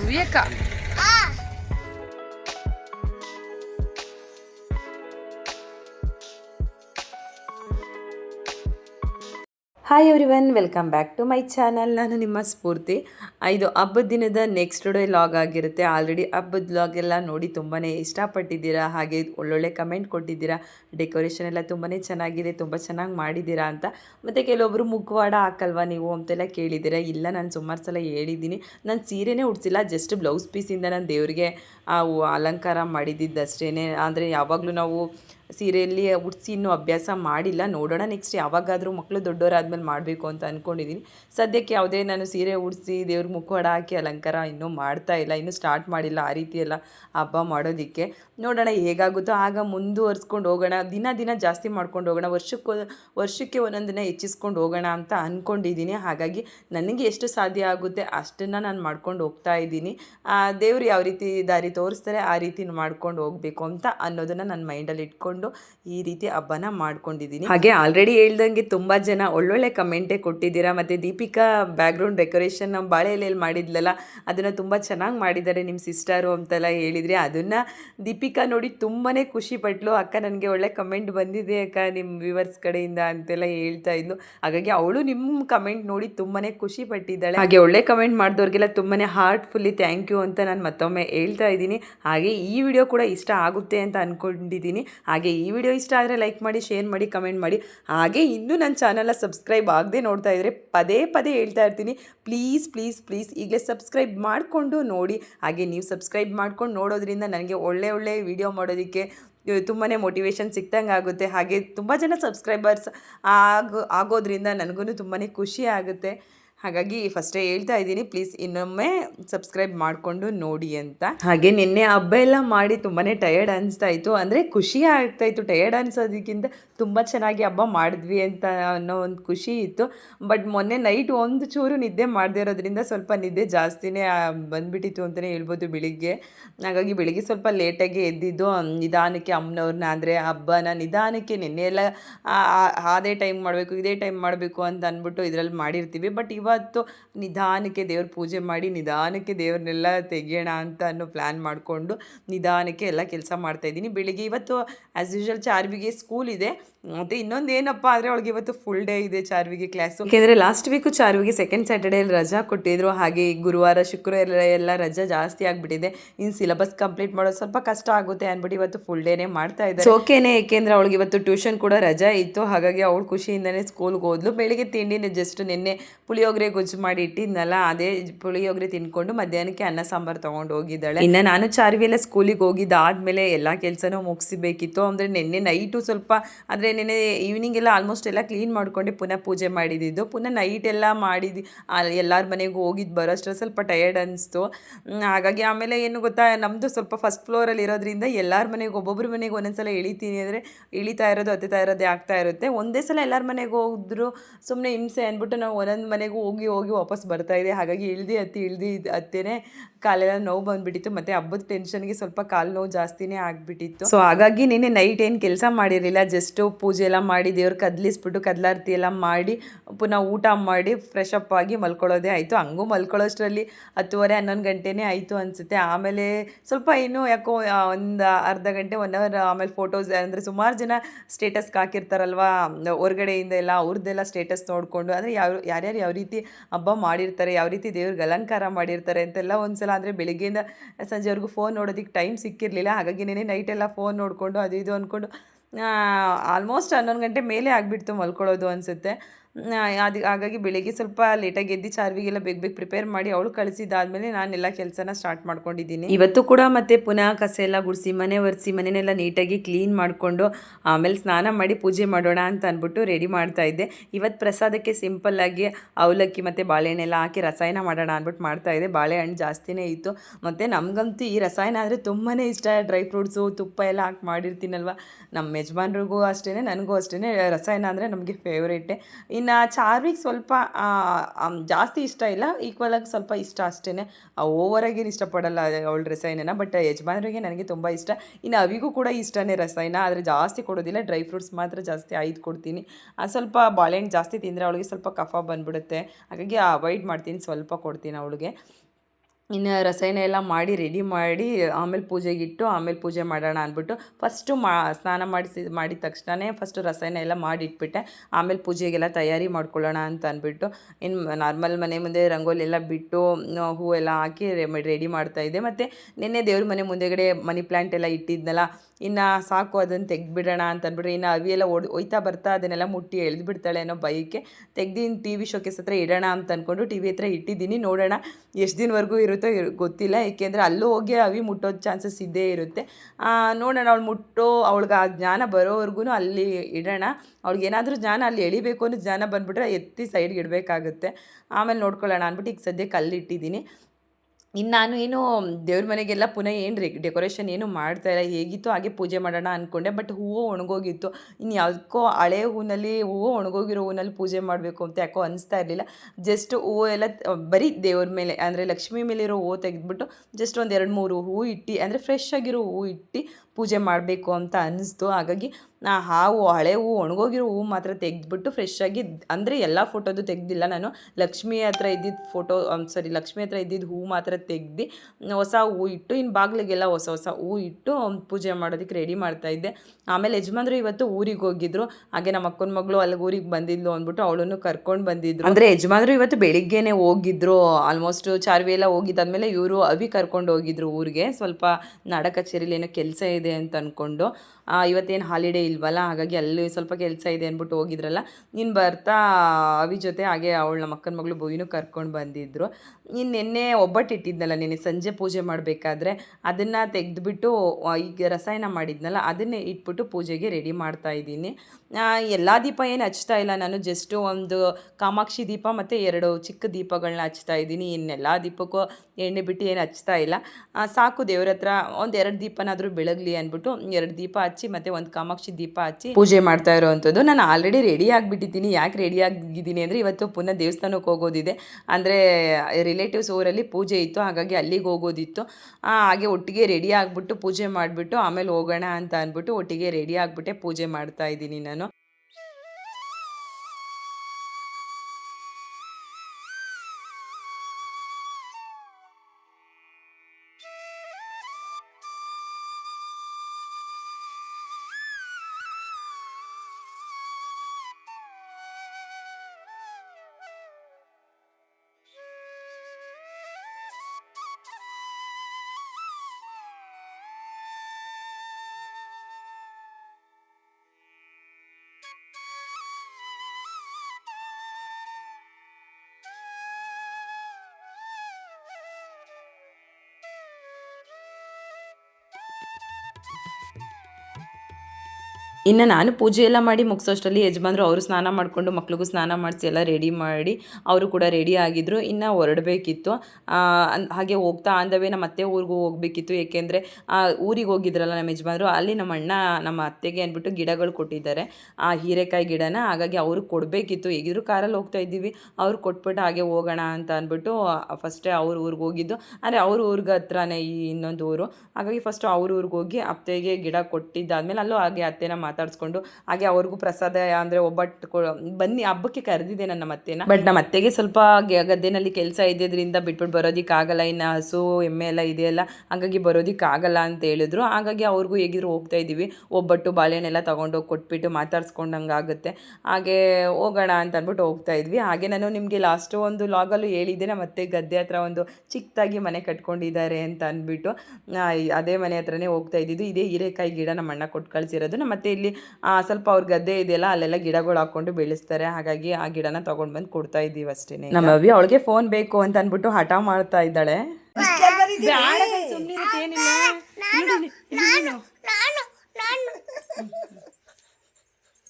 ಭವ್ಯಕ್ಕ hi everyone welcome back to my channel ನಾನು ನಿಮ್ಮ ಸ್ಫೂರ್ತಿ. ಆ, ಇದು ಹಬ್ಬದ ದಿನದ ನೆಕ್ಸ್ಟ್ ಡೇ ಲಾಗ್ ಆಗಿರುತ್ತೆ. ಆಲ್ರೆಡಿ ಹಬ್ಬದ ಲಾಗ್ ಎಲ್ಲ ನೋಡಿ ತುಂಬಾ ಇಷ್ಟಪಟ್ಟಿದ್ದೀರಾ? ಹಾಗೆ ಒಳ್ಳೊಳ್ಳೆ ಕಮೆಂಟ್ ಕೊಟ್ಟಿದ್ದೀರಾ? ಡೆಕೋರೇಷನ್ ಎಲ್ಲ ತುಂಬಾ ಚೆನ್ನಾಗಿದೆ, ತುಂಬ ಚೆನ್ನಾಗಿ ಮಾಡಿದ್ದೀರಾ ಅಂತ. ಮತ್ತು ಕೆಲವೊಬ್ಬರು ಮುಖವಾಡ ಹಾಕಲ್ವಾ ನೀವು ಅಂತೆಲ್ಲ ಕೇಳಿದ್ದೀರಾ? ಇಲ್ಲ, ನಾನು ಸುಮಾರು ಸಲ ಹೇಳಿದ್ದೀನಿ. ನಾನು ಸೀರೆನೇ ಉಡ್ಸಿಲ್ಲ ಜಸ್ಟ್ ಬ್ಲೌಸ್ ಪೀಸಿಂದ ನಾನು ದೇವರಿಗೆ ಅಲಂಕಾರ ಮಾಡಿದ್ದಿದ್ದಷ್ಟೇ ಅಂದರೆ ಯಾವಾಗಲೂ ನಾವು ಸೀರೆಯಲ್ಲಿ ಉಡ್ಸಿ ಇನ್ನೂ ಅಭ್ಯಾಸ ಮಾಡಿಲ್ಲ. ನೋಡೋಣ ನೆಕ್ಸ್ಟ್ ಯಾವಾಗಾದರೂ ಮಕ್ಕಳು ದೊಡ್ಡವರಾದ್ಮೇಲೆ ಮಾಡಬೇಕು ಅಂತ ಅಂದ್ಕೊಂಡಿದ್ದೀನಿ ಸದ್ಯಕ್ಕೆ ಯಾವುದೇ ನಾನು ಸೀರೆ ಉಡಿಸಿ ದೇವ್ರಿಗೆ ಮುಖವಾಡ ಹಾಕಿ ಅಲಂಕಾರ ಇನ್ನೂ ಮಾಡ್ತಾ ಇಲ್ಲ. ಇನ್ನೂ ಸ್ಟಾರ್ಟ್ ಮಾಡಿಲ್ಲ ಆ ರೀತಿ ಎಲ್ಲ ಹಬ್ಬ ಮಾಡೋದಕ್ಕೆ. ನೋಡೋಣ ಹೇಗಾಗುತ್ತೋ ಆಗ ಮುಂದುವರ್ಸ್ಕೊಂಡು ಹೋಗೋಣ. ದಿನ ದಿನ ಜಾಸ್ತಿ ಮಾಡ್ಕೊಂಡು ಹೋಗೋಣ. ವರ್ಷಕ್ಕೆ ವರ್ಷಕ್ಕೆ ಒಂದೊಂದನ್ನ ಹೆಚ್ಚಿಸ್ಕೊಂಡು ಹೋಗೋಣ ಅಂತ ಅಂದ್ಕೊಂಡಿದ್ದೀನಿ ಹಾಗಾಗಿ ನನಗೆ ಎಷ್ಟು ಸಾಧ್ಯ ಆಗುತ್ತೆ ಅಷ್ಟನ್ನು ನಾನು ಮಾಡ್ಕೊಂಡು ಹೋಗ್ತಾ ಇದ್ದೀನಿ. ದೇವ್ರು ಯಾವ ರೀತಿ ದಾರಿ ತೋರಿಸ್ತಾರೆ ಆ ರೀತಿ ಮಾಡ್ಕೊಂಡು ಹೋಗಬೇಕು ಅಂತ ಅನ್ನೋದನ್ನು ನನ್ನ ಮೈಂಡಲ್ಲಿ ಇಟ್ಕೊಂಡು ಈ ರೀತಿ ಹಬ್ಬನ ಮಾಡ್ಕೊಂಡಿದ್ದೀನಿ. ಹಾಗೆ ಆಲ್ರೆಡಿ ಹೇಳ್ದಂಗೆ ತುಂಬ ಜನ ಒಳ್ಳೊಳ್ಳೆ ಕಮೆಂಟೇ ಕೊಟ್ಟಿದ್ದೀರಾ. ಮತ್ತು ದೀಪಿಕಾ ಬ್ಯಾಕ್ಗ್ರೌಂಡ್ ಡೆಕೋರೇಷನ್ ನಮ್ಮ ಬಾಳೆ ಎಲೆಯಲ್ಲಿ ಮಾಡಿದ್ಲಲ್ಲ, ಅದನ್ನು ತುಂಬ ಚೆನ್ನಾಗಿ ಮಾಡಿದ್ದಾರೆ ನಿಮ್ಮ ಸಿಸ್ಟರು ಅಂತೆಲ್ಲ ಹೇಳಿದ್ರಿ. ಅದನ್ನು ದೀಪಿಕಾ ನೋಡಿ ತುಂಬಾ ಖುಷಿ ಪಟ್ಲು. ಅಕ್ಕ ನನಗೆ ಒಳ್ಳೆ ಕಮೆಂಟ್ ಬಂದಿದೆ ಅಕ್ಕ ನಿಮ್ಮ ವ್ಯೂವರ್ಸ್ ಕಡೆಯಿಂದ ಅಂತೆಲ್ಲ ಹೇಳ್ತಾ ಇದ್ಲು. ಹಾಗಾಗಿ ಅವಳು ನಿಮ್ಮ ಕಮೆಂಟ್ ನೋಡಿ ತುಂಬಾ ಖುಷಿ ಪಟ್ಟಿದ್ದಾಳೆ. ಹಾಗೆ ಒಳ್ಳೆ ಕಮೆಂಟ್ ಮಾಡಿದವ್ರಿಗೆಲ್ಲ ತುಂಬಾ ಹಾರ್ಟ್ಫುಲ್ಲಿ ಥ್ಯಾಂಕ್ ಯು ಅಂತ ನಾನು ಮತ್ತೊಮ್ಮೆ ಹೇಳ್ತಾ ಇದ್ದೀನಿ. ಹಾಗೆ ಈ ವಿಡಿಯೋ ಕೂಡ ಇಷ್ಟ ಆಗುತ್ತೆ ಅಂತ ಅಂದ್ಕೊಂಡಿದ್ದೀನಿ ಹಾಗೆ ಈ ವಿಡಿಯೋ ಇಷ್ಟ ಆದರೆ ಲೈಕ್ ಮಾಡಿ ಶೇರ್ ಮಾಡಿ ಕಮೆಂಟ್ ಮಾಡಿ. ಹಾಗೆ ಇನ್ನೂ ನನ್ನ ಚಾನಲ್ನ ಸಬ್ಸ್ಕ್ರೈಬ್ ಆಗದೆ ನೋಡ್ತಾ ಇದ್ದರೆ ಪದೇ ಪದೇ ಹೇಳ್ತಾ ಇರ್ತೀನಿ. ಪ್ಲೀಸ್ ಪ್ಲೀಸ್ ಪ್ಲೀಸ್ ಈಗಲೇ ಸಬ್ಸ್ಕ್ರೈಬ್ ಮಾಡಿಕೊಂಡು ನೋಡಿ. ಹಾಗೆ ನೀವು ಸಬ್ಸ್ಕ್ರೈಬ್ ಮಾಡ್ಕೊಂಡು ನೋಡೋದ್ರಿಂದ ನನಗೆ ಒಳ್ಳೆ ಒಳ್ಳೆ ವಿಡಿಯೋ ಮಾಡೋದಕ್ಕೆ ತುಂಬಾ ಮೋಟಿವೇಶನ್ ಸಿಕ್ತಂಗೆ ಆಗುತ್ತೆ. ಹಾಗೆ ತುಂಬ ಜನ ಸಬ್ಸ್ಕ್ರೈಬರ್ಸ್ ಆಗ, ಆಗೋದ್ರಿಂದ ನನಗೂ ತುಂಬಾ ಖುಷಿ ಆಗುತ್ತೆ. ಹಾಗಾಗಿ ಫಸ್ಟೇ ಹೇಳ್ತಾ ಇದ್ದೀನಿ ಪ್ಲೀಸ್ ಇನ್ನೊಮ್ಮೆ ಸಬ್ಸ್ಕ್ರೈಬ್ ಮಾಡಿಕೊಂಡು ನೋಡಿ ಅಂತ. ಹಾಗೆ ನಿನ್ನೆ ಹಬ್ಬ ಎಲ್ಲ ಮಾಡಿ ತುಂಬಾ ಟಯರ್ಡ್ ಅನಿಸ್ತಾ ಇತ್ತು. ಅಂದರೆ ಖುಷಿ ಆಗ್ತಾ ಇತ್ತು ಟಯರ್ಡ್ ಅನ್ಸೋದಕ್ಕಿಂತ ತುಂಬ ಚೆನ್ನಾಗಿ ಹಬ್ಬ ಮಾಡಿದ್ವಿ ಅಂತ ಅನ್ನೋ ಒಂದು ಖುಷಿ ಇತ್ತು. ಬಟ್ ಮೊನ್ನೆ ನೈಟ್ ಒಂದು ಚೂರು ನಿದ್ದೆ ಮಾಡದೇ ಇರೋದ್ರಿಂದ ಸ್ವಲ್ಪ ನಿದ್ದೆ ಜಾಸ್ತಿನೇ ಬಂದುಬಿಟ್ಟಿತ್ತು ಅಂತಲೇ ಹೇಳ್ಬೋದು ಬೆಳಿಗ್ಗೆ. ಹಾಗಾಗಿ ಬೆಳಿಗ್ಗೆ ಸ್ವಲ್ಪ ಲೇಟಾಗಿ ಎದ್ದಿದ್ದು ನಿಧಾನಕ್ಕೆ ಅಮ್ಮನವ್ರನ್ನ ಅಂದರೆ ಹಬ್ಬನ ನಿಧಾನಕ್ಕೆ ನಿನ್ನೆ ಎಲ್ಲ ಅದೇ ಟೈಮ್ ಮಾಡಬೇಕು, ಇದೇ ಟೈಮ್ ಮಾಡಬೇಕು ಅಂತ ಅಂದ್ಬಿಟ್ಟು ಇದರಲ್ಲಿ ಮಾಡಿರ್ತೀವಿ. ಬಟ್ ಇವತ್ತು ನಿಧಾನಕ್ಕೆ ದೇವ್ರ ಪೂಜೆ ಮಾಡಿ ನಿಧಾನಕ್ಕೆ ದೇವ್ರನ್ನೆಲ್ಲ ತೆಗಿಯೋಣ ಅಂತ ಅನ್ನೋ ಪ್ಲ್ಯಾನ್ ಮಾಡಿಕೊಂಡು ನಿಧಾನಕ್ಕೆ ಎಲ್ಲ ಕೆಲಸ ಮಾಡ್ತಾಯಿದ್ದೀನಿ ಬೆಳಿಗ್ಗೆ ಇವತ್ತು ಆ್ಯಸ್ ಯೂಶುವಲ್ ಚಾರ್ವಿಗೆ ಸ್ಕೂಲ್ ಇದೆ. ಮತ್ತು ಇನ್ನೊಂದು ಏನಪ್ಪ ಅಂದರೆ ಅವಳಿಗೆ ಇವತ್ತು ಫುಲ್ ಡೇ ಇದೆ ಚಾರ್ವಿಗೆ ಕ್ಲಾಸು ಯಾಕೆಂದರೆ ಲಾಸ್ಟ್ ವೀಕು ಚಾರ್ವಿಗೆ ಸೆಕೆಂಡ್ ಸ್ಯಾಟರ್ಡೇಲಿ ರಜಾ ಕೊಟ್ಟಿದ್ರು. ಹಾಗೆ ಗುರುವಾರ, ಶುಕ್ರವಾರ ಎಲ್ಲ ರಜಾ ಜಾಸ್ತಿ ಆಗಿಬಿಟ್ಟಿದೆ. ಇನ್ನು ಸಿಲೆಬಸ್ ಕಂಪ್ಲೀಟ್ ಮಾಡೋದು ಸ್ವಲ್ಪ ಕಷ್ಟ ಆಗುತ್ತೆ ಅಂದ್ಬಿಟ್ಟು ಇವತ್ತು ಫುಲ್ ಡೇನೇ ಮಾಡ್ತಾ ಇದ್ದಾರೆ. ಓಕೆನೇ ಏಕೆಂದರೆ ಅವಳಿಗೆ ಇವತ್ತು ಟ್ಯೂಷನ್ ಕೂಡ ರಜಾ ಇತ್ತು. ಹಾಗಾಗಿ ಅವಳು ಖುಷಿಯಿಂದನೇ ಸ್ಕೂಲ್ಗೆ ಹೋದ್ಲು. ಬೆಳಿಗ್ಗೆ ತಿಂಡಿನ ಜಸ್ಟ್ ನಿನ್ನೆ ಪುಳಿಯೋಗರೆ ಗೊಜ್ಜು ಮಾಡಿ ಇಟ್ಟಿದ್ನಲ್ಲ, ಅದೇ ಪುಳಿಯೋಗರೆ ತಿನ್ಕೊಂಡು ಮಧ್ಯಾಹ್ನಕ್ಕೆ ಅನ್ನ ಸಾಂಬಾರು ತಗೊಂಡು ಹೋಗಿದ್ದಾಳೆ. ಇನ್ನು ನಾನು ಚಾರ್ವಿ ಎಲ್ಲ ಸ್ಕೂಲಿಗೆ ಹೋಗಿದ್ದಾದ್ಮೇಲೆ ಎಲ್ಲ ಕೆಲಸನೂ ಮುಗಿಸಿಬೇಕಿತ್ತು. ಅಂದರೆ ನಿನ್ನೆ ನೈಟು ಸ್ವಲ್ಪ, ಅಂದ್ರೆ ನೆನ್ನೆ ಈವ್ನಿಂಗ್ ಎಲ್ಲ ಆಲ್ಮೋಸ್ಟ್ ಎಲ್ಲ ಕ್ಲೀನ್ ಮಾಡ್ಕೊಂಡೆ ಪುನಃ ಪೂಜೆ ಮಾಡಿದ್ದು ಪುನಃ ನೈಟ್ ಎಲ್ಲ ಮಾಡಿದ್ದು ಎಲ್ಲರ ಮನೆಗೂ ಹೋಗಿದ್ದು ಬರೋಷ್ಟರಲ್ಲಿ ಸ್ವಲ್ಪ ಟಯರ್ಡ್ ಅನಿಸ್ತು. ಹಾಗಾಗಿ ಆಮೇಲೆ ಏನು ಗೊತ್ತಾ ನಮ್ಮದು ಸ್ವಲ್ಪ ಫಸ್ಟ್ ಫ್ಲೋರಲ್ಲಿ ಇರೋದ್ರಿಂದ ಎಲ್ಲರ ಮನೆಗೆ ಒಬ್ಬೊಬ್ಬರ ಮನೆಗೆ ಒಂದೊಂದ್ಸಲ ಇಳಿತೀನಿ. ಅಂದರೆ ಇಳಿತಾ ಇರೋದು ಹತ್ತುತ್ತಾ ಇರೋದೇ ಆಗ್ತಾ ಇರುತ್ತೆ. ಒಂದೇ ಸಲ ಎಲ್ಲರ ಮನೆಗೆ ಹೋದ್ರು ಸುಮ್ಮನೆ ಹಿಂಸೆ ಅಂದ್ಬಿಟ್ಟು ನಾವು ಒಂದೊಂದು ಮನೆಗೂ ಹೋಗಿ ಹೋಗಿ ವಾಪಸ್ ಬರ್ತಾ ಇದೆ. ಹಾಗಾಗಿ ಇಳ್ದಿ ಹತ್ತಿ ಇಳ್ದಿ ಹತ್ತೇನೆ ಕಾಲೆಲ್ಲ ನೋವು ಬಂದ್ಬಿಟ್ಟಿತ್ತು. ಮತ್ತು ಹಬ್ಬದ ಟೆನ್ಷನ್ಗೆ ಸ್ವಲ್ಪ ಕಾಲು ನೋವು ಜಾಸ್ತಿನೇ ಆಗಿಬಿಟ್ಟಿತ್ತು. ಸೊ ಹಾಗಾಗಿ ನಿನ್ನೆ ನೈಟ್ ಏನು ಕೆಲಸ ಮಾಡಿರಲಿಲ್ಲ. ಜಸ್ಟು ಪೂಜೆ ಎಲ್ಲ ಮಾಡಿ ದೇವ್ರು ಕದಲಿಸ್ಬಿಟ್ಟು ಕದಲಾರತಿ ಎಲ್ಲ ಮಾಡಿ ಪುನಃ ಊಟ ಮಾಡಿ ಫ್ರೆಶ್ ಅಪ್ ಆಗಿ ಮಲ್ಕೊಳ್ಳೋದೇ ಆಯಿತು. ಹಂಗೂ ಮಲ್ಕೊಳ್ಳೋಷ್ಟರಲ್ಲಿ ಹತ್ತುವರೆ ಹನ್ನೊಂದು ಗಂಟೆನೇ ಆಯಿತು ಅನಿಸುತ್ತೆ. ಆಮೇಲೆ ಸ್ವಲ್ಪ ಇನ್ನೂ ಯಾಕೋ ಒಂದು ಅರ್ಧ ಗಂಟೆ ಒನ್ ಅವರ್ ಆಮೇಲೆ ಫೋಟೋಸ್ ಅಂದರೆ ಸುಮಾರು ಜನ ಸ್ಟೇಟಸ್ಗೆ ಹಾಕಿರ್ತಾರಲ್ವಾ, ಹೊರಗಡೆಯಿಂದ ಎಲ್ಲ ಅವ್ರದ್ದೆಲ್ಲ ಸ್ಟೇಟಸ್ ನೋಡಿಕೊಂಡು. ಅಂದರೆ ಯಾವ ಯಾರ್ಯಾರು ಯಾವ ರೀತಿ ಹಬ್ಬ ಮಾಡಿರ್ತಾರೆ, ಯಾವ ರೀತಿ ದೇವ್ರಿಗೆ ಅಲಂಕಾರ ಮಾಡಿರ್ತಾರೆ ಅಂತೆಲ್ಲ ಒಂದ್ಸಲ ಅಂದರೆ ಬೆಳಿಗ್ಗೆಯಿಂದ ಸಂಜೆವರೆಗೂ ಫೋನ್ ನೋಡೋದಕ್ಕೆ ಟೈಮ್ ಸಿಕ್ಕಿರಲಿಲ್ಲ. ಹಾಗಾಗಿ ನೆನೆ ನೈಟೆಲ್ಲ ಫೋನ್ ನೋಡಿಕೊಂಡು ಅದು ಇದು ಅಂದ್ಕೊಂಡು ಆಲ್ಮೋಸ್ಟ್ ಹನ್ನೊಂದು ಗಂಟೆ ಮೇಲೆ ಆಗಿಬಿಡ್ತು ಮಲ್ಕೊಳ್ಳೋದು ಅನಿಸುತ್ತೆ. ಅದು ಹಾಗಾಗಿ ಬೆಳಿಗ್ಗೆ ಸ್ವಲ್ಪ ಲೇಟಾಗಿ ಎದ್ದು ಚಾರ್ವಿಗೆಲ್ಲ ಬೇಗ ಬೇಗ ಪ್ರಿಪೇರ್ ಮಾಡಿ ಅವಳು ಕಳಿಸಿದಾದ್ಮೇಲೆ ನಾನೆಲ್ಲ ಕೆಲಸನ ಸ್ಟಾರ್ಟ್ ಮಾಡ್ಕೊಂಡಿದ್ದೀನಿ. ಇವತ್ತು ಕೂಡ ಮತ್ತೆ ಪುನಃ ಕಸ ಎಲ್ಲ ಗುಡಿಸಿ, ಮನೆ ಒರೆಸಿ ಮನೆಯೆಲ್ಲ ನೀಟಾಗಿ ಕ್ಲೀನ್ ಮಾಡಿಕೊಂಡು ಆಮೇಲೆ ಸ್ನಾನ ಮಾಡಿ ಪೂಜೆ ಮಾಡೋಣ ಅಂತ ಅಂದ್ಬಿಟ್ಟು ರೆಡಿ ಮಾಡ್ತಾ ಇದ್ದೆ. ಇವತ್ತು ಪ್ರಸಾದಕ್ಕೆ ಸಿಂಪಲ್ಲಾಗಿ ಅವಲಕ್ಕಿ ಮತ್ತು ಬಾಳೆಹಣ್ಣೆಲ್ಲ ಹಾಕಿ ರಸಾಯನ ಮಾಡೋಣ ಅಂದ್ಬಿಟ್ಟು ಮಾಡ್ತಾ ಇದ್ದೆ. ಬಾಳೆಹಣ್ಣು ಜಾಸ್ತಿನೇ ಇತ್ತು. ಮತ್ತು ನಮಗಂತೂ ಈ ರಸಾಯನ ಆದರೆ ತುಂಬಾ ಇಷ್ಟ. ಡ್ರೈ ಫ್ರೂಟ್ಸು, ತುಪ್ಪ ಎಲ್ಲ ಹಾಕಿ ಮಾಡಿರ್ತೀನಲ್ವ? ನಮ್ಮ ಯಜಮಾನ್ರಿಗೂ ಅಷ್ಟೇ ನನಗೂ ಅಷ್ಟೇ ರಸಾಯನ ಅಂದರೆ ನಮಗೆ ಫೇವ್ರೇಟೆ ಇನ್ನು ಚಾರ್ವಿಗೆ ಸ್ವಲ್ಪ ಜಾಸ್ತಿ ಇಷ್ಟ ಇಲ್ಲ. ಈಕ್ವಲಾಗಿ ಸ್ವಲ್ಪ ಇಷ್ಟ ಅಷ್ಟೇ ಓವರಾಗೇನು ಇಷ್ಟಪಡಲ್ಲ ಅವಳ ರಸಾಯನನ ಬಟ್ ಯಜಮಾನರಿಗೆ ನನಗೆ ತುಂಬ ಇಷ್ಟ. ಇನ್ನು ಅವಿಗೂ ಕೂಡ ಇಷ್ಟನೇ ರಸಾಯನ, ಆದರೆ ಜಾಸ್ತಿ ಕೊಡೋದಿಲ್ಲ. ಡ್ರೈ ಫ್ರೂಟ್ಸ್ ಮಾತ್ರ ಜಾಸ್ತಿ ಆಯ್ದು ಕೊಡ್ತೀನಿ. ಸ್ವಲ್ಪ ಬಾಳೆಹಣ್ಣು ಜಾಸ್ತಿ ತಿಂದರೆ ಅವಳಿಗೆ ಸ್ವಲ್ಪ ಕಫ ಬಂದ್ಬಿಡುತ್ತೆ. ಹಾಗಾಗಿ ಅವಾಯ್ಡ್ ಮಾಡ್ತೀನಿ. ಸ್ವಲ್ಪ ಕೊಡ್ತೀನಿ ಅವಳಿಗೆ. ಇನ್ನು ರಸಾಯನ ಎಲ್ಲ ಮಾಡಿ ರೆಡಿ ಮಾಡಿ ಆಮೇಲೆ ಪೂಜೆಗೆ ಇಟ್ಟು ಆಮೇಲೆ ಪೂಜೆ ಮಾಡೋಣ ಅಂದ್ಬಿಟ್ಟು ಫಸ್ಟು ಮಾ, ಸ್ನಾನ ಮಾಡಿಸಿ, ಮಾಡಿದ ತಕ್ಷಣವೇ ಫಸ್ಟು ರಸಾಯನ ಎಲ್ಲ ಮಾಡಿ ಇಟ್ಬಿಟ್ಟೆ ಆಮೇಲೆ ಪೂಜೆಗೆಲ್ಲ ತಯಾರಿ ಮಾಡ್ಕೊಳ್ಳೋಣ ಅಂತ ಅಂದ್ಬಿಟ್ಟು ಇನ್ನು ನಾರ್ಮಲ್ ಮನೆ ಮುಂದೆ ರಂಗೋಲಿ ಎಲ್ಲ ಬಿಟ್ಟು ಹೂ ಎಲ್ಲ ಹಾಕಿ ರೆಡಿ ಮಾಡ್ತಾ ಇದ್ದೆ. ಮತ್ತು ನಿನ್ನೆ ದೇವ್ರ ಮನೆ ಮುಂದೆಗಡೆ ಮನಿ ಪ್ಲ್ಯಾಂಟ್ ಎಲ್ಲ ಇಟ್ಟಿದ್ನಲ್ಲ, ಇನ್ನು ಸಾಕು ಅದನ್ನು ತೆಗ್ದುಬಿಡೋಣ ಅಂತ ಅಂದ್ಬಿಟ್ರೆ ಇನ್ನು ಅವಿಯೆಲ್ಲ ಓಡ್ ಒಯ್ತಾ ಬರ್ತಾ ಅದನ್ನೆಲ್ಲ ಮುಟ್ಟಿ ಎಳೆದ್ಬಿಡ್ತಾಳೆ ಅನ್ನೋ ಬೈಕೆ ತೆಗ್ದು ಟಿ ವಿ ಶೋಕೇಸ್ ಹತ್ರ ಇಡೋಣ ಅಂತ ಅಂದ್ಕೊಂಡು ಟಿ ವಿ ಹತ್ರ ಇಟ್ಟಿದ್ದೀನಿ. ನೋಡೋಣ ಎಷ್ಟು ದಿನವರೆಗೂ ಇರುತ್ತೋ ಇರು- ಗೊತ್ತಿಲ್ಲ. ಏಕೆಂದರೆ ಅಲ್ಲೂ ಹೋಗಿ ಅವಿ ಮುಟ್ಟೋ ಚಾನ್ಸಸ್ ಇದ್ದೇ ಇರುತ್ತೆ. ನೋಡೋಣ ಅವಳು ಮುಟ್ಟೋ, ಅವಳಿಗೆ ಆ ಜ್ಞಾನ ಬರೋವರೆಗೂ ಅಲ್ಲಿ ಇಡೋಣ. ಅವ್ಳಿಗೆ ಏನಾದರೂ ಜ್ಞಾನ ಅಲ್ಲಿ ಎಳಿಬೇಕು ಅನ್ನೋ ಜ್ಞಾನ ಬಂದುಬಿಟ್ರೆ ಎತ್ತಿ ಸೈಡ್ಗೆ ಇಡಬೇಕಾಗುತ್ತೆ. ಆಮೇಲೆ ನೋಡ್ಕೊಳ್ಳೋಣ ಅಂದ್ಬಿಟ್ಟು ಈಗ ಸದ್ಯಕ್ಕೆ ಅಲ್ಲಿ ಇಟ್ಟಿದ್ದೀನಿ ಇನ್ನು ನಾನು ಏನು ದೇವ್ರ ಮನೆಗೆಲ್ಲ ಪುನಃ ಏನು ರೀ ಡೆಕೋರೇಷನ್ ಏನು ಮಾಡ್ತಾ ಇಲ್ಲ, ಹೇಗಿತ್ತು ಹಾಗೆ ಪೂಜೆ ಮಾಡೋಣ ಅಂದ್ಕೊಂಡೆ ಬಟ್ ಹೂವು ಒಣಗೋಗಿತ್ತು. ಇನ್ನು ಯಾವುದಕ್ಕೋ ಹಳೆ ಹೂವಿನಲ್ಲಿ ಹೂವು ಒಣಗೋಗಿರೋ ಹೂವಿನಲ್ಲಿ ಪೂಜೆ ಮಾಡಬೇಕು ಅಂತ ಯಾಕೋ ಅನಿಸ್ತಾ ಇರಲಿಲ್ಲ. ಜಸ್ಟ್ ಹೂವು ಎಲ್ಲ ಬರೀ ದೇವ್ರ ಮೇಲೆ, ಅಂದರೆ ಲಕ್ಷ್ಮಿ ಮೇಲಿರೋ ಹೂವು ತೆಗೆದ್ಬಿಟ್ಟು ಜಸ್ಟ್ ಒಂದು ಎರಡು ಮೂರು ಹೂವು ಇಟ್ಟು, ಅಂದರೆ ಫ್ರೆಶ್ ಆಗಿರೋ ಹೂವು ಇಟ್ಟು ಪೂಜೆ ಮಾಡಬೇಕು ಅಂತ ಅನ್ನಿಸ್ತು. ಹಾಗಾಗಿ ನಾ ಹಾವು, ಹಳೆ ಹೂವು, ಒಣಗೋಗಿರೋ ಹೂವು ಮಾತ್ರ ತೆಗೆದ್ಬಿಟ್ಟು ಫ್ರೆಶ್ ಆಗಿ ಅಂದರೆ ಎಲ್ಲ ಫೋಟೋದು ತೆಗೆದಿಲ್ಲ ನಾನು. ಲಕ್ಷ್ಮಿ ಹತ್ರ ಇದ್ದಿದ್ದು ಫೋಟೋ ಸಾರಿ ಲಕ್ಷ್ಮಿ ಹತ್ರ ಇದ್ದಿದ್ದು ಹೂವು ಮಾತ್ರ ತೆಗ್ದು ಹೊಸ ಹೂವು ಇಟ್ಟು ಇನ್ನು ಬಾಗಿಲಿಗೆಲ್ಲ ಹೊಸ ಹೊಸ ಹೂ ಇಟ್ಟು ಪೂಜೆ ಮಾಡೋದಕ್ಕೆ ರೆಡಿ ಮಾಡ್ತಾ ಇದ್ದೆ. ಆಮೇಲೆ ಯಜಮಾನ್ರು ಇವತ್ತು ಊರಿಗೆ ಹೋಗಿದ್ರು. ಹಾಗೆ ನಮ್ಮ ಅಕ್ಕನ ಮಗಳು ಅಲ್ಲಿಗೆ ಊರಿಗೆ ಬಂದಿದ್ಲು ಅಂದ್ಬಿಟ್ಟು ಅವಳನ್ನು ಕರ್ಕೊಂಡು ಬಂದಿದ್ರು. ಅಂದರೆ ಯಜಮಾನ್ರು ಇವತ್ತು ಬೆಳಿಗ್ಗೆನೆ ಹೋಗಿದ್ರು ಆಲ್ಮೋಸ್ಟ್ ಚಾರ್ವಿ ಎಲ್ಲ ಹೋಗಿದ್ದಾದ್ಮೇಲೆ ಇವರು ಅವಿ ಕರ್ಕೊಂಡು ಹೋಗಿದ್ರು ಊರಿಗೆ. ಸ್ವಲ್ಪ ನಾಡ ಕಚೇರಿಲಿ ಏನೋ ಕೆಲಸ ಇದೆ ಅಂತ ಅಂದ್ಕೊಂಡು ಇವತ್ತೇನು ಹಾಲಿಡೇ ಇಲ್ವಲ್ಲ, ಹಾಗಾಗಿ ಅಲ್ಲಿ ಸ್ವಲ್ಪ ಕೆಲಸ ಇದೆ ಅಂದ್ಬಿಟ್ಟು ಹೋಗಿದ್ರಲ್ಲ, ನೀನು ಬರ್ತಾ, ಅವಿ ಜೊತೆ ಹಾಗೆ ಅವಳ ನಮ್ಮ ಅಕ್ಕನ ಮಗಳು ಬುವಿನೂ ಕರ್ಕೊಂಡು ಬಂದಿದ್ರು. ನೀನು ನಿನ್ನೆ ಒಬ್ಬಟ್ಟು ಇಟ್ಟಿದ್ನಲ್ಲ ನಿನ್ನೆ ಸಂಜೆ ಪೂಜೆ ಮಾಡಬೇಕಾದ್ರೆ, ಅದನ್ನು ತೆಗೆದುಬಿಟ್ಟು ಈಗ ರಸಾಯನ ಮಾಡಿದ್ನಲ್ಲ, ಅದನ್ನೇ ಇಟ್ಬಿಟ್ಟು ಪೂಜೆಗೆ ರೆಡಿ ಮಾಡ್ತಾ ಇದ್ದೀನಿ. ಎಲ್ಲ ದೀಪ ಏನು ಹಚ್ತಾ ಇಲ್ಲ. ನಾನು ಜಸ್ಟು ಒಂದು ಕಾಮಾಕ್ಷಿ ದೀಪ ಮತ್ತು ಎರಡು ಚಿಕ್ಕ ದೀಪಗಳನ್ನ ಹಚ್ತಾ ಇದ್ದೀನಿ. ಇನ್ನೆಲ್ಲ ದೀಪಕ್ಕೂ ಎಣ್ಣೆ ಬಿಟ್ಟು ಏನು ಹಚ್ತಾ ಇಲ್ಲ. ಸಾಕು ದೇವ್ರ ಹತ್ರ. ಒಂದು ಎರಡು ದೀಪನಾದರೂ ಬೆಳಗಲಿ ಅಂದ್ಬಿಟ್ಟು ಎರಡು ದೀಪ ಹಚ್ಚಿ ಮತ್ತು ಒಂದು ಕಾಮಾಕ್ಷಿ ದೀಪ ಹಚ್ಚಿ ಪೂಜೆ ಮಾಡ್ತಾ ಇರೋವಂಥದ್ದು. ನಾನು ಆಲ್ರೆಡಿ ರೆಡಿ ಆಗಿಬಿಟ್ಟಿದ್ದೀನಿ. ಯಾಕೆ ರೆಡಿ ಆಗಿದ್ದೀನಿ ಅಂದರೆ ಇವತ್ತು ಪುನಃ ದೇವಸ್ಥಾನಕ್ಕೆ ಹೋಗೋದಿದೆ. ಅಂದರೆ ರಿಲೇಟಿವ್ಸ್ ಊರಲ್ಲಿ ಪೂಜೆ ಇತ್ತು. ಹಾಗಾಗಿ ಅಲ್ಲಿಗೆ ಹೋಗೋದಿತ್ತು. ಹಾಗೆ ಒಟ್ಟಿಗೆ ರೆಡಿ ಆಗಿಬಿಟ್ಟು ಪೂಜೆ ಮಾಡಿಬಿಟ್ಟು ಆಮೇಲೆ ಹೋಗೋಣ ಅಂತ ಅಂದ್ಬಿಟ್ಟು ಒಟ್ಟಿಗೆ ರೆಡಿ ಆಗಿಬಿಟ್ಟೆ ಪೂಜೆ ಮಾಡ್ತಾ ಇದ್ದೀನಿ ನಾನು. ಇನ್ನು ನಾನು ಪೂಜೆ ಎಲ್ಲ ಮಾಡಿ ಮುಗಿಸೋಷ್ಟರಲ್ಲಿ ಯಜಮಾನ್ರು ಅವರು ಸ್ನಾನ ಮಾಡಿಕೊಂಡು ಮಕ್ಳಿಗೂ ಸ್ನಾನ ಮಾಡಿಸಿ ಎಲ್ಲ ರೆಡಿ ಮಾಡಿ ಅವರು ಕೂಡ ರೆಡಿ ಆಗಿದ್ದರು ಇನ್ನು ಹೊರಡಬೇಕಿತ್ತು. ಹಾಗೆ ಹೋಗ್ತಾ ಆಂದವೇ ನಮ್ಮ ಅತ್ತೆ ಊರಿಗೂ ಹೋಗಬೇಕಿತ್ತು. ಏಕೆಂದರೆ ಊರಿಗೆ ಹೋಗಿದ್ರಲ್ಲ ನಮ್ಮ ಯಜಮಾನರು, ಅಲ್ಲಿ ನಮ್ಮ ಅಣ್ಣ, ನಮ್ಮ ಅತ್ತೆಗೆ ಅಂದ್ಬಿಟ್ಟು ಗಿಡಗಳು ಕೊಟ್ಟಿದ್ದಾರೆ. ಆ ಹೀರೆಕಾಯಿ ಗಿಡನ, ಹಾಗಾಗಿ ಅವ್ರಿಗೆ ಕೊಡಬೇಕಿತ್ತು. ಹೇಗಿದ್ರು ಕಾರಲ್ಲಿ ಹೋಗ್ತಾ ಇದ್ದೀವಿ. ಅವ್ರು ಕೊಟ್ಬಿಟ್ಟು ಹಾಗೆ ಹೋಗೋಣ ಅಂತ ಅಂದ್ಬಿಟ್ಟು ಫಸ್ಟೇ ಅವ್ರ ಊರಿಗೆ ಹೋಗಿದ್ದು. ಅಂದರೆ ಅವ್ರ ಊರಿಗೆ ಹತ್ರನೇ ಈ ಇನ್ನೊಂದು ಊರು. ಹಾಗಾಗಿ ಫಸ್ಟು ಅವ್ರ ಊರಿಗೆ ಹೋಗಿ ಅತ್ತೆಗೆ ಗಿಡ ಕೊಟ್ಟಿದ್ದಾದ್ಮೇಲೆ, ಅಲ್ಲೂ ಹಾಗೆ ಅತ್ತೆನ ಮಾತಾಡಿಸ್ಕೊಂಡು, ಹಾಗೆ ಅವ್ರಿಗೂ ಪ್ರಸಾದ ಅಂದರೆ ಒಬ್ಬಟ್ಟು ಬನ್ನಿ, ಹಬ್ಬಕ್ಕೆ ಕರೆದಿದೆ ನನ್ನ ಮತ್ತೆನ ಬಟ್ ನಮ್ಮ ಅತ್ತೆಗೆ ಸ್ವಲ್ಪ ಗದ್ದೆನಲ್ಲಿ ಕೆಲಸ ಇದ್ದಿದ್ರಿಂದ ಬಿಟ್ಬಿಟ್ಟು ಬರೋದಕ್ಕಾಗಲ್ಲ ಇನ್ನು ಹಸು, ಎಮ್ಮೆ ಎಲ್ಲ ಇದೆಯಲ್ಲ ಹಾಗಾಗಿ ಬರೋದಕ್ಕಾಗಲ್ಲ ಅಂತ ಹೇಳಿದ್ರು. ಹಾಗಾಗಿ ಅವ್ರಿಗೂ ಹೇಗಿದ್ರು ಹೋಗ್ತಾ ಇದ್ದೀವಿ. ಒಬ್ಬಟ್ಟು, ಬಾಳೆಹಣ್ಣೆಲ್ಲ ತೊಗೊಂಡೋಗಿ ಕೊಟ್ಬಿಟ್ಟು ಮಾತಾಡ್ಸ್ಕೊಂಡಂಗೆ ಆಗುತ್ತೆ. ಹಾಗೆ ಹೋಗೋಣ ಅಂತ ಅಂದ್ಬಿಟ್ಟು ಹೋಗ್ತಾ ಇದ್ವಿ. ಹಾಗೆ ನಾನು ನಿಮಗೆ ಲಾಸ್ಟು ಒಂದು ಲಾಗಲ್ಲೂ ಹೇಳಿದ್ದೆ, ನಮ್ಮ ಅತ್ತೆ ಗದ್ದೆ ಹತ್ರ ಒಂದು ಚಿಕ್ಕದಾಗಿ ಮನೆ ಕಟ್ಕೊಂಡಿದ್ದಾರೆ ಅಂತ ಅಂದ್ಬಿಟ್ಟು ಅದೇ ಮನೆ ಹತ್ರನೇ ಹೋಗ್ತಾ ಇದ್ದಿದ್ದು. ಇದೇ ಹೀರೆಕಾಯಿ ಗಿಡ ನಮ್ಮ ಅಣ್ಣ ಕೊಟ್ಟು ಕಳಿಸಿರೋದು. ನಮ್ಮ ಅತ್ತೆ ಇಲ್ಲಿ ಆ, ಸ್ವಲ್ಪ ಅವ್ರ ಗದ್ದೆ ಇದೆಯಲ್ಲ ಅಲ್ಲೆಲ್ಲ ಗಿಡಗಳು ಹಾಕೊಂಡು ಬೆಳೆಸ್ತಾರೆ. ಹಾಗಾಗಿ ಆ ಗಿಡನ ತಗೊಂಡ್ ಬಂದು ಕೊಡ್ತಾ ಇದ್ದೀವಿ ಅಷ್ಟೇ ನಮ್ಮ ಅವಿ ಅವಳಿಗೆ ಫೋನ್ ಬೇಕು ಅಂತ ಅನ್ಬಿಟ್ಟು ಹಠ ಮಾಡ್ತಾ ಇದ್ದಾಳೆ. ಇಲ್ಲಿ- ಇಲ್ಲಿ ನೀನು.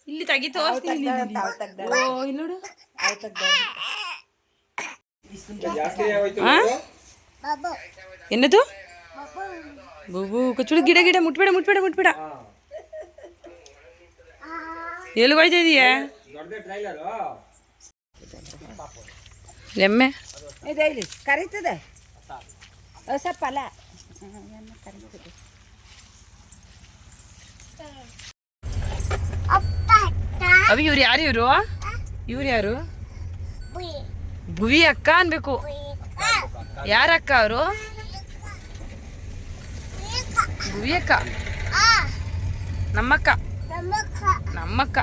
ಇಲ್ಲಿ ತೆಗಿ ತೋರಿಸ್ತೀನಿ ಇಲ್ಲಿ ನೋಡು. ಬೂಬು. ಕಚ್ಚುಡು ಗಿಡ ಗಿಡ ಮುಟ್ಬೇಡ ಮುಟ್ಬೇಡ ಮುಟ್ಬೇಡ. ಎಲ್ಲಿ ಹೋಯ್ತಾ ಇದೀಯ ಎಮ್ಮೆ? ಇದೆ ಇಲ್ಲಿ ಕರೀತದೆ. ಹೊಸ ಫಲ ಕರೀತದೆ ಅವಿ ಇವ್ರು ಯಾರು ಇವರು? ಇವ್ರು ಯಾರು? ಭುವಿ ಅಕ್ಕ ಅನ್ಬೇಕು. ಯಾರಕ್ಕ ಅವರು? ಭುವಿಯಕ್ಕ ನಮ್ಮಕ್ಕ. ನಮ್ಮಕ್ಕ.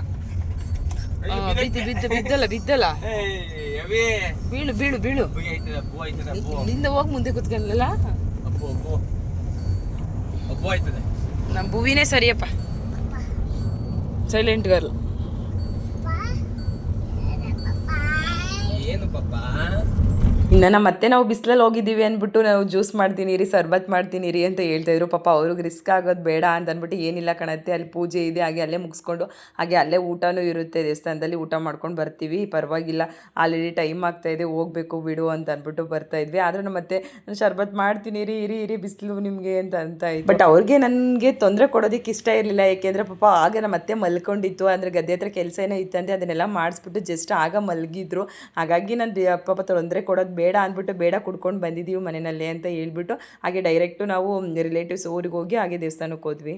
ಬಿದ್ದು ಬಿದ್ದು ಬಿದ್ದಲ್ಲ ಬಿದ್ದಲ್ಲ. ಬೀಳು ಬೀಳು ಬೀಳು. ನಿಂದ ಹೋಗಿ ಮುಂದೆ ಕುತ್ಕೊಳ್ಳಲ್ಲ ನಮ್ಮ ಭೂವಿನೇ ಸರಿಯಪ್ಪ. ಸೈಲೆಂಟ್ ಗರ್ಲ್ ಏನು ಪಾಪ ಇನ್ನು ನಮ್ಮ ಮತ್ತೆ ನಾವು ಬಿಸಿಲಲ್ಲಿ ಹೋಗಿದ್ದೀವಿ ಅಂದ್ಬಿಟ್ಟು ನಾವು ಜ್ಯೂಸ್ ಮಾಡ್ತೀನಿ ರೀ, ಸರ್ಬತ್ ಮಾಡ್ತೀನಿ ರೀ ಅಂತ ಹೇಳ್ತಾ ಇದ್ರು. ಪಾಪ ಅವ್ರಿಗೆ ರಿಸ್ಕ್ ಆಗೋದು ಬೇಡ ಅಂತ ಅಂದ್ಬಿಟ್ಟು ಏನಿಲ್ಲ ಕಣತ್ತೆ, ಅಲ್ಲಿ ಪೂಜೆ ಇದೆ, ಹಾಗೆ ಅಲ್ಲೇ ಮುಗಿಸ್ಕೊಂಡು, ಹಾಗೆ ಅಲ್ಲೇ ಊಟನೂ ಇರುತ್ತೆ. ದೇವಸ್ಥಾನದಲ್ಲಿ ಊಟ ಮಾಡ್ಕೊಂಡು ಬರ್ತೀವಿ, ಪರವಾಗಿಲ್ಲ. ಆಲ್ರೆಡಿ ಟೈಮ್ ಆಗ್ತಾ ಇದೆ, ಹೋಗ್ಬೇಕು ಬಿಡು ಅಂತ ಅಂದ್ಬಿಟ್ಟು ಬರ್ತಾ ಇದ್ವಿ. ಆದ್ರೂ ಮತ್ತೆ ನಾನು ಶರ್ಬತ್ ಮಾಡ್ತೀನಿ ರೀ, ಇರಿ ಇರಿ ಬಿಸಿಲು ನಿಮಗೆ ಅಂತ ಅಂತ ಇತ್ತು ಬಟ್ ಅವ್ರಿಗೆ ನನಗೆ ತೊಂದರೆ ಕೊಡೋದಕ್ಕೆ ಇಷ್ಟ ಇರಲಿಲ್ಲ. ಯಾಕೆಂದ್ರೆ ಪಾಪ ಆಗ ನಮ್ಮ ಮತ್ತೆ ಮಲ್ಕೊಂಡಿತ್ತು. ಅಂದರೆ ಗದ್ದೆ ಹತ್ರ ಕೆಲಸ ಏನೋ ಇತ್ತಂತೆ, ಅದನ್ನೆಲ್ಲ ಮಾಡಿಸ್ಬಿಟ್ಟು ಜಸ್ಟ್ ಆಗ ಮಲಗಿದ್ರು. ಹಾಗಾಗಿ ನಾನು ಪಾಪ ತೊಂದರೆ ಕೊಡೋದು ಬೇಡ ಅಂದ್ಬಿಟ್ಟು ಬೇಡ ಕುಡ್ಕೊಂಡು ಬಂದಿದ್ದೀವಿ ಮನೆಯಲ್ಲೇ ಅಂತ ಹೇಳ್ಬಿಟ್ಟು ಹಾಗೆ ಡೈರೆಕ್ಟು ನಾವು ರಿಲೇಟಿವ್ಸ್ ಊರಿಗೆ ಹೋಗಿ ಹಾಗೆ ದೇವಸ್ಥಾನಕ್ಕೆ ಹೋದ್ವಿ.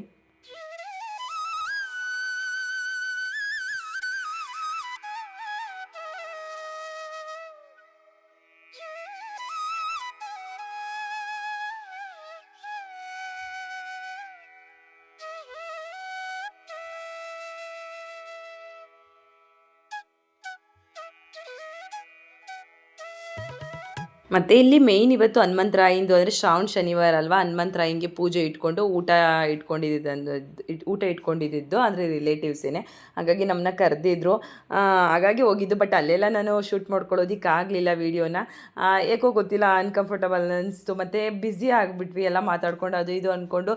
ಮತ್ತು ಇಲ್ಲಿ ಮೇಯ್ನ್ ಇವತ್ತು ಹನುಮಂತರಾಯಿಂದು ಅಂದರೆ ಶ್ರಾವಣ ಶನಿವಾರ ಅಲ್ವಾ? ಹನುಮಂತರಾಯಂಗೆ ಪೂಜೆ ಇಟ್ಕೊಂಡು ಊಟ ಇಟ್ಕೊಂಡಿದ್ದು ಊಟ ಇಟ್ಕೊಂಡಿದ್ದು ಅಂದರೆ ರಿಲೇಟಿವ್ಸೇನೆ ಹಾಗಾಗಿ ನಮ್ಮನ್ನ ಕರೆದಿದ್ರು. ಹಾಗಾಗಿ ಹೋಗಿದ್ದು. ಬಟ್ ಅಲ್ಲೆಲ್ಲ ನಾನು ಶೂಟ್ ಮಾಡ್ಕೊಳ್ಳೋದಿಕ್ಕೆ ಆಗಲಿಲ್ಲ ವೀಡಿಯೋನ ಏಕೋ ಗೊತ್ತಿಲ್ಲ ಅನ್ಕಂಫರ್ಟಬಲ್ ಅನಿಸ್ತು ಮತ್ತು ಬ್ಯುಸಿ ಆಗಿಬಿಟ್ವಿ, ಎಲ್ಲ ಮಾತಾಡ್ಕೊಂಡು ಅದು ಇದು ಅಂದ್ಕೊಂಡು